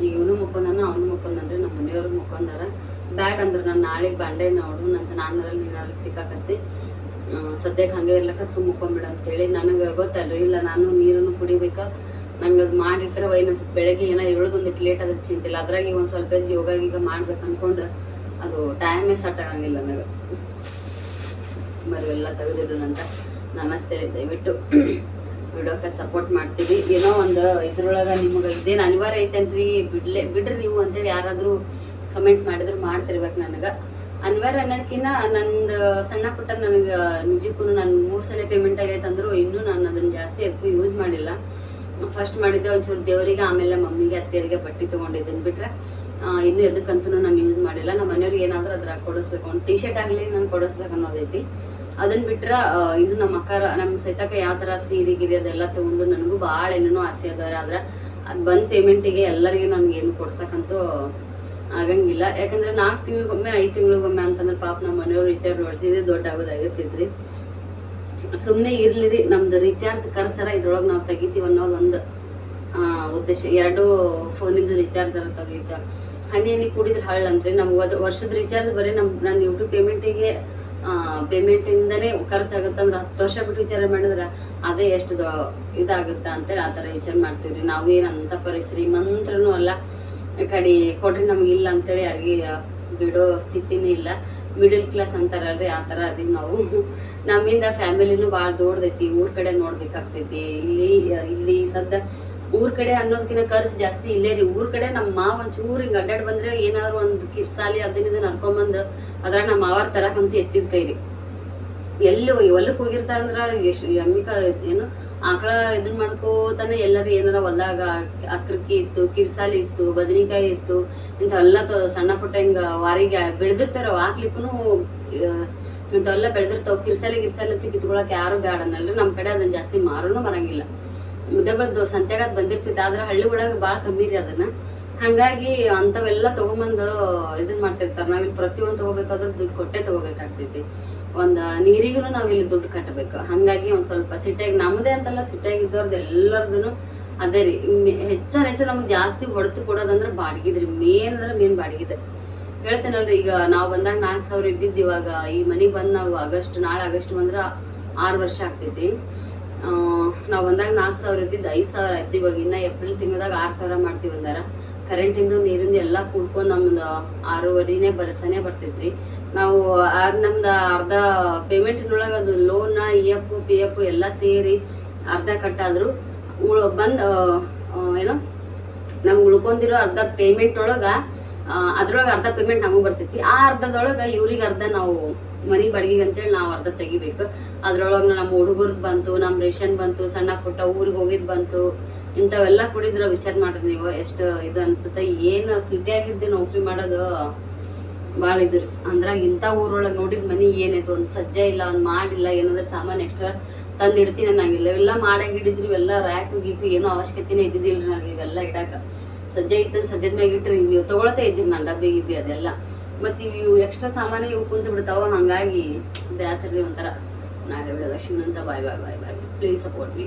ಈಗ ಇವನು ಮುಕ್ಕೊಂಡಾನ ಅವನು ಮುಕ್ಕೊಂಡ್ರೆ ನಮ್ಮ ಮನೆಯವ್ರು ಮುಕ್ಕೊಂಡಾರ ಬ್ಯಾಡ್ ಅಂದ್ರೆ ನಾನು ನಾಳೆಗೆ ಬಂಡೆ ನೋಡು ಅಂತ ನಾನರಲ್ಲಿ ನೀನಲ್ಲಿ ತಿಕ್ಕಾಕತ್ತಿ ಆ, ಸದ್ಯಕ್ಕೆ ಹಂಗೆ ಇರ್ಲಕ್ಕ ಸುಮ್ಮ ಮುಕ್ಕೊಂಬಿಡ ಅಂತೇಳಿ. ನನಗೆ ಗೊತ್ತಲ್ರಿ ಇಲ್ಲ ನಾನು ನೀರನ್ನು ಕುಡಿಬೇಕಾ? ನಂಗೆ ಅದು ಮಾಡಿಟ್ರೆ ವೈನ್ ಬೆಳಗ್ಗೆ ಏನೋ ಇಳಿದೊಂದಿಟ್ಟು ಲೇಟ್ ಆದ್ರೆ ಚಿಂತಿಲ್ಲ ಅದ್ರಾಗ ಈಗ ಒಂದು ಸ್ವಲ್ಪ ಯೋಗ ಗೀಗ ಮಾಡ್ಬೇಕು ಅನ್ಕೊಂಡು ಅದು ಟೈಮೇ ಸಟ್ ಆಗಂಗಿಲ್ಲ ನನಗೆ. ಮರವೆಲ್ಲ ತೆಗೆದಿಡೋಣಂತ. ರೀ ದಯವಿಟ್ಟು. ವಿಡಿಯೋಕ್ಕೆ ಸಪೋರ್ಟ್ ಮಾಡ್ತೀವಿ. ಏನೋ ಒಂದು ಇದ್ರೊಳಗೆ ನಿಮಗೆ ಇದೇನು ಅನಿವಾರ್ಯ ಐತೆನ್ರಿ ಬಿಡ್ಲೆ ಬಿಡ್ರಿ ನೀವು ಅಂತೇಳಿ ಯಾರಾದರೂ ಕಮೆಂಟ್ ಮಾಡಿದ್ರು ಮಾಡ್ತಿರ್ಬೇಕು ನನಗೆ. ಅನಿವಾರ್ಯ ಅನ್ನೋದಕ್ಕಿಂತ ನಂದು ಸಣ್ಣ ಪುಟ್ಟ ನನಗೆ ನಿಜಕ್ಕೂ ನಾನು ಮೂರು ಸಲ ಪೇಮೆಂಟ್ ಆಗೈತೆ ಅಂದರೂ ಇನ್ನೂ ನಾನು ಅದನ್ನು ಜಾಸ್ತಿ ಯೂಸ್ ಮಾಡಿಲ್ಲ. ಫಸ್ಟ್ ಮಾಡಿದ್ದೆ ಒಂಚೂರು ದೇವರಿಗೆ ಆಮೇಲೆ ಮಮ್ಮಿಗೆ ಅತ್ತೆಯರಿಗೆ ಬಟ್ಟೆ ತೊಗೊಂಡಿದ್ದನ್ನು ಬಿಟ್ರೆ ಆ, ಇನ್ನೂ ಎದಕ್ಕಂತೂ ನಾನು ಯೂಸ್ ಮಾಡಿಲ್ಲ. ನಮ್ಮ ಮನೆಯವ್ರಿಗೆ ಏನಾದರೂ ಅದ್ರಾಗ ಕೊಡಿಸ್ಬೇಕು. ಒಂದು ಟಿ ಶರ್ಟ್ ಆಗಲಿ ನಾನು ಕೊಡಿಸ್ಬೇಕು ಅನ್ನೋದೈತಿ ಅದನ್ನ ಬಿಟ್ರ ಇದು ನಮ್ಮ ಅಕ್ಕಾರ, ನಮ್ಮ ಸೈತಕ್ಕ ಯಾವ ಥರ ಸೀರೆ, ಗಿರಿ ಅದೆಲ್ಲ ತೊಗೊಂಡು ನನಗೂ ಭಾಳ ಏನೇನೋ ಆಸೆ ಅದಾರ ಆದ್ರೆ ಅದು ಬಂದ ಪೇಮೆಂಟಿಗೆ ಎಲ್ಲರಿಗೂ ನನಗೆ ಏನು ಕೊಡ್ಸಕ್ಕಂತೂ ಆಗಂಗಿಲ್ಲ. ಯಾಕಂದ್ರೆ ನಾಲ್ಕು ತಿಂಗಳಿಗೊಮ್ಮೆ, ಐದು ತಿಂಗಳಿಗೊಮ್ಮೆ ಅಂತಂದ್ರೆ ಪಾಪ ನಮ್ಮ ಮನೆಯವ್ರು ರಿಚಾರ್ಜ್ ಮಾಡಿಸಿದ್ರೆ ದೊಡ್ಡ ಆಗೋದಾಗಿರ್ತೈತ್ರಿ. ಸುಮ್ಮನೆ ಇರ್ಲಿರಿ, ನಮ್ದು ರಿಚಾರ್ಜ್ ಖರ್ಚರ ಇದ್ರೊಳಗೆ ನಾವು ತೆಗಿತೀವಿ ಅನ್ನೋದೊಂದು ಉದ್ದೇಶ. ಎರಡು ಫೋನಿಂದ ರಿಚಾರ್ಜ್ ಅರ ತೆಗೀತ. ಹನಿ ಹನಿ ಕುಡಿದ್ರೆ ಹಳ್ಳ ಅಂದ್ರೆ ನಮ್ಗೆ ಒಂದು ವರ್ಷದ ರಿಚಾರ್ಜ್ ಬರೀ ನಮ್ಮ ನನ್ನ ಯೂಟ್ಯೂಬ್ ಪೇಮೆಂಟಿಗೆ ಪೇಮೆಂಟಿಂದನೇ ಖರ್ಚಾಗುತ್ತೆ ಅಂದ್ರೆ ಹತ್ತು ವರ್ಷ ಬಿಟ್ಟು ವಿಚಾರ ಮಾಡಿದ್ರೆ ಅದೇ ಎಷ್ಟು ಇದಾಗುತ್ತೆ ಅಂತೇಳಿ ಆ ಥರ ವಿಚಾರ ಮಾಡ್ತೀವಿ ನಾವು ಏನು ಅಂತ ಪರಿ ಶ್ರೀಮಂತ್ರನೂ ಅಲ್ಲ ಕಡಿ ಕಡೆ ಕೊಟ್ರೆ ನಮ್ಗೆ ಇಲ್ಲ ಅಂತೇಳಿ ಯಾರಿಗೆ ಬಿಡೋ ಸ್ಥಿತಿನೇ ಇಲ್ಲ. ಮಿಡಲ್ ಕ್ಲಾಸ್ ಅಂತಾರಲ್ರಿ, ಆ ಥರ ಅದೀವಿ ನಾವು. ನಮ್ಮಿಂದ ಫ್ಯಾಮಿಲಿನೂ ಭಾಳ ದೊಡ್ಡದೈತಿ, ಊರ ಕಡೆ ನೋಡ್ಬೇಕಾಗ್ತೈತಿ. ಇಲ್ಲಿ ಇಲ್ಲಿ ಸದ್ದ ಊರ್ ಕಡೆ ಅನ್ನೋದಕ್ಕಿಂತ ಖರ್ಚು ಜಾಸ್ತಿ ಇಲ್ಲೇ ರೀ. ಊರ್ ಕಡೆ ನಮ್ಮ ಮಾವ ಒಂಚೂರು ಹಿಂಗೆ ಅಡ್ಡಾಡ್ ಬಂದ್ರೆ ಏನಾದ್ರು ಒಂದು ಕಿರ್ಸಾಲಿ ಅದನ್ನ ಇದನ್ನ ನಡ್ಕೊಂಬಂದು ಅದ್ರ ನಮ್ಮ ಮಾವಾರ ತರಕಂತ ಎತ್ತಿದ ಕೈ ರೀ. ಎಲ್ಲಿ ಹೊಲಕ್ಕೆ ಹೋಗಿರ್ತಾರಂದ್ರ ಎಷ್ಟು ಅಮ್ಮಿಕ ಏನು ಆಕಳ ಇದನ್ ಮಾಡ್ಕೋತಾನೆ ಎಲ್ಲರೂ ಏನಾರ ಹೊಲ್ದಾಗ ಅಕ್ರಕ್ಕಿ ಇತ್ತು, ಕಿರ್ಸಾಲಿ ಇತ್ತು, ಬದನಿಕಾಯಿ ಇತ್ತು, ಇಂಥವೆಲ್ಲ ಸಣ್ಣ ಪುಟ್ಟ ಹಿಂಗ ವಾರಿಗೆ ಬೆಳೆದಿರ್ತಾರ ಹಾಕ್ಲಿಕ್ಕೂ ಇಂಥವೆಲ್ಲ ಬೆಳೆದಿರ್ತಾವ. ಕಿರ್ಸಾಲಿ ಗಿರ್ಸಾಲಿ ಅಂತ ಕಿತ್ಕೊಳಕ್ ಯಾರು ಬೇಡನಲ್ರಿ ನಮ್ಮ ಕಡೆ ಅದನ್ನ ಜಾಸ್ತಿ ಮಾರೋನು ಬರಂಗಿಲ್ಲ. ಮುದ್ದೆಬಳ್ದು ಸಂತ್ಯಾಗ ಅದ್ ಬಂದಿರ್ತೈತಿ ಆದ್ರೆ ಹಳ್ಳಿ ಒಳಗೆ ಭಾಳ ಕಮ್ಮಿ ರೀ ಅದನ್ನ. ಹಂಗಾಗಿ ಅಂಥವೆಲ್ಲ ತೊಗೊಂಬಂದು ಇದನ್ನ ಮಾಡ್ತಿರ್ತಾರ. ನಾವಿಲ್ಲಿ ಪ್ರತಿಯೊಂದು ತೊಗೋಬೇಕಾದ್ರೆ ದುಡ್ಡು ಕೊಟ್ಟೆ ತಗೋಬೇಕಾಗ್ತೈತಿ. ಒಂದು ನೀರಿಗೂ ನಾವಿಲ್ಲಿ ದುಡ್ಡು ಕಟ್ಟಬೇಕು ಹಂಗಾಗಿ ಒಂದು ಸ್ವಲ್ಪ ಸಿಟಿಯಾಗಿ ನಮ್ಮದೇ ಅಂತಲ್ಲ ಸಿಟಿಯಾಗಿ ಇದ್ದವ್ರದ್ದು ಎಲ್ಲರದು ಅದೇ ರೀ. ಹೆಚ್ಚಾನ್ ಹೆಚ್ಚು ನಮ್ಗೆ ಜಾಸ್ತಿ ಹೊಡೆತು ಕೊಡೋದಂದ್ರೆ ಬಾಡಿಗೆದ್ರಿ ಮೇನ್ ಅಂದ್ರೆ ಮೇನ್ ಬಾಡಿಗೆದೆ. ಹೇಳ್ತೇನಲ್ರಿ, ಈಗ ನಾವು ಬಂದಾಗ ನಾಲ್ಕು ಸಾವಿರ ಇದ್ದಿದ್ದು ಇವಾಗ ಈ ಮನೆಗೆ ಬಂದು ನಾವು ಆಗಸ್ಟ್, ನಾಳೆ ಆಗಸ್ಟ್ ಬಂದ್ರೆ ಆರು ವರ್ಷ ಆಗ್ತೈತಿ. ನಾವು ಬಂದಾಗ ನಾಲ್ಕು ಸಾವಿರ ಇದ್ದಿದ್ದು ಐದು ಸಾವಿರ ಆಯ್ತು. ಇವಾಗ ಇನ್ನ ಏಪ್ರಿಲ್ ತಿಂಗಳದಾಗ ಆರು ಸಾವಿರ ಮಾಡ್ತೀವಿ ಅಂದಾರ. ಕರೆಂಟಿಂದು ನೀರಿಂದು ಎಲ್ಲ ಕೂಡ್ಕೊಂಡು ನಮ್ದು ಆರೂವರೆನೇ ಬರಸನೇ ಬರ್ತೈತ್ರಿ. ನಾವು ನಮ್ದು ಅರ್ಧ ಪೇಮೆಂಟ್ನೊಳಗೆ ಅದು loan E F P F ಎಲ್ಲ ಸೇರಿ ಅರ್ಧ ಕಟ್ಟಾದ್ರು ಉಳ್ ಬಂದು ಏನೋ ನಮ್ಗೆ ಉಳ್ಕೊಂಡಿರೋ ಅರ್ಧ ಪೇಮೆಂಟ್ ಒಳಗೆ ಅದ್ರೊಳಗೆ ಅರ್ಧ ಪೇಮೆಂಟ್ ನಮಗೆ ಬರ್ತೈತಿ. ಆ ಅರ್ಧದೊಳಗೆ ಇವ್ರಿಗೆ ಅರ್ಧ ನಾವು ಮನಿ ಬಾಡಿಗೆಗೆ ಅಂತೇಳಿ ನಾವು ಅರ್ಧ ತೆಗಿಬೇಕು. ಅದ್ರೊಳಗೆ ನಮ್ಮ ಹುಡುಗರ್ಗೆ ಬಂತು ನಮ್ಮ ರೇಷನ್ ಬಂತು, ಸಣ್ಣ ಪುಟ್ಟ ಊರಿಗೆ ಹೋಗಿದ್ದು ಬಂತು, ಇಂಥವೆಲ್ಲ ಕುಡಿದ್ರೆ ವಿಚಾರ ಮಾಡ್ರಿ ನೀವು. ಎಷ್ಟು ಇದು ಅನ್ಸುತ್ತೆ, ಏನು ಸಿಟಿಯಾಗಿದ್ದು ನೌಕರಿ ಮಾಡೋದು ಭಾಳ ಇದ್ರಿ ಅಂದ್ರಾಗ ಇಂಥ ಊರೊಳಗೆ ನೋಡಿದ ಮನಿ ಏನಾಯ್ತು ಒಂದು ಸಜ್ಜೆ ಇಲ್ಲ, ಒಂದು ಮಾಡಿಲ್ಲ ಏನಾದ್ರೆ ಸಾಮಾನು ಎಕ್ಸ್ಟ್ರಾ ತಂದು ಇಡ್ತೀನಿ ಅನ್ನಂಗಿಲ್ಲ ಇವೆಲ್ಲ ಮಾಡಂಗಿಡಿದ್ರು ಇವೆಲ್ಲ ರ್ಯಾಕ್ ಗೀಕು ಏನೋ ಅವಶ್ಯಕತೆನೇ ಇದ್ದಿದ್ದಿಲ್ಲ ನನಗೆ ಇವೆಲ್ಲ ಇಡಾಕ. ಸಜ್ಜೆ ಇತ್ತು ಸಜ್ಜದ ಮ್ಯಾಗ ಇಟ್ರಿ ಇವು ತೊಗೊಳತೆ ಇದ್ದೀನಿ ನಾನು ಡಬ್ಬಿ, ಗಿಬ್ಬಿ ಅದೆಲ್ಲ. ಮತ್ತು ಇವು ಎಕ್ಸ್ಟ್ರಾ ಸಾಮಾನು ಇವು ಕುಂತು ಬಿಡ್ತಾವ, ಹಾಗಾಗಿ ಬೇಸರಿ ಒಂಥರ. ನಾಳೆ ಬಿಡೋದ ಅಂತ bye bye bye bye. Please support me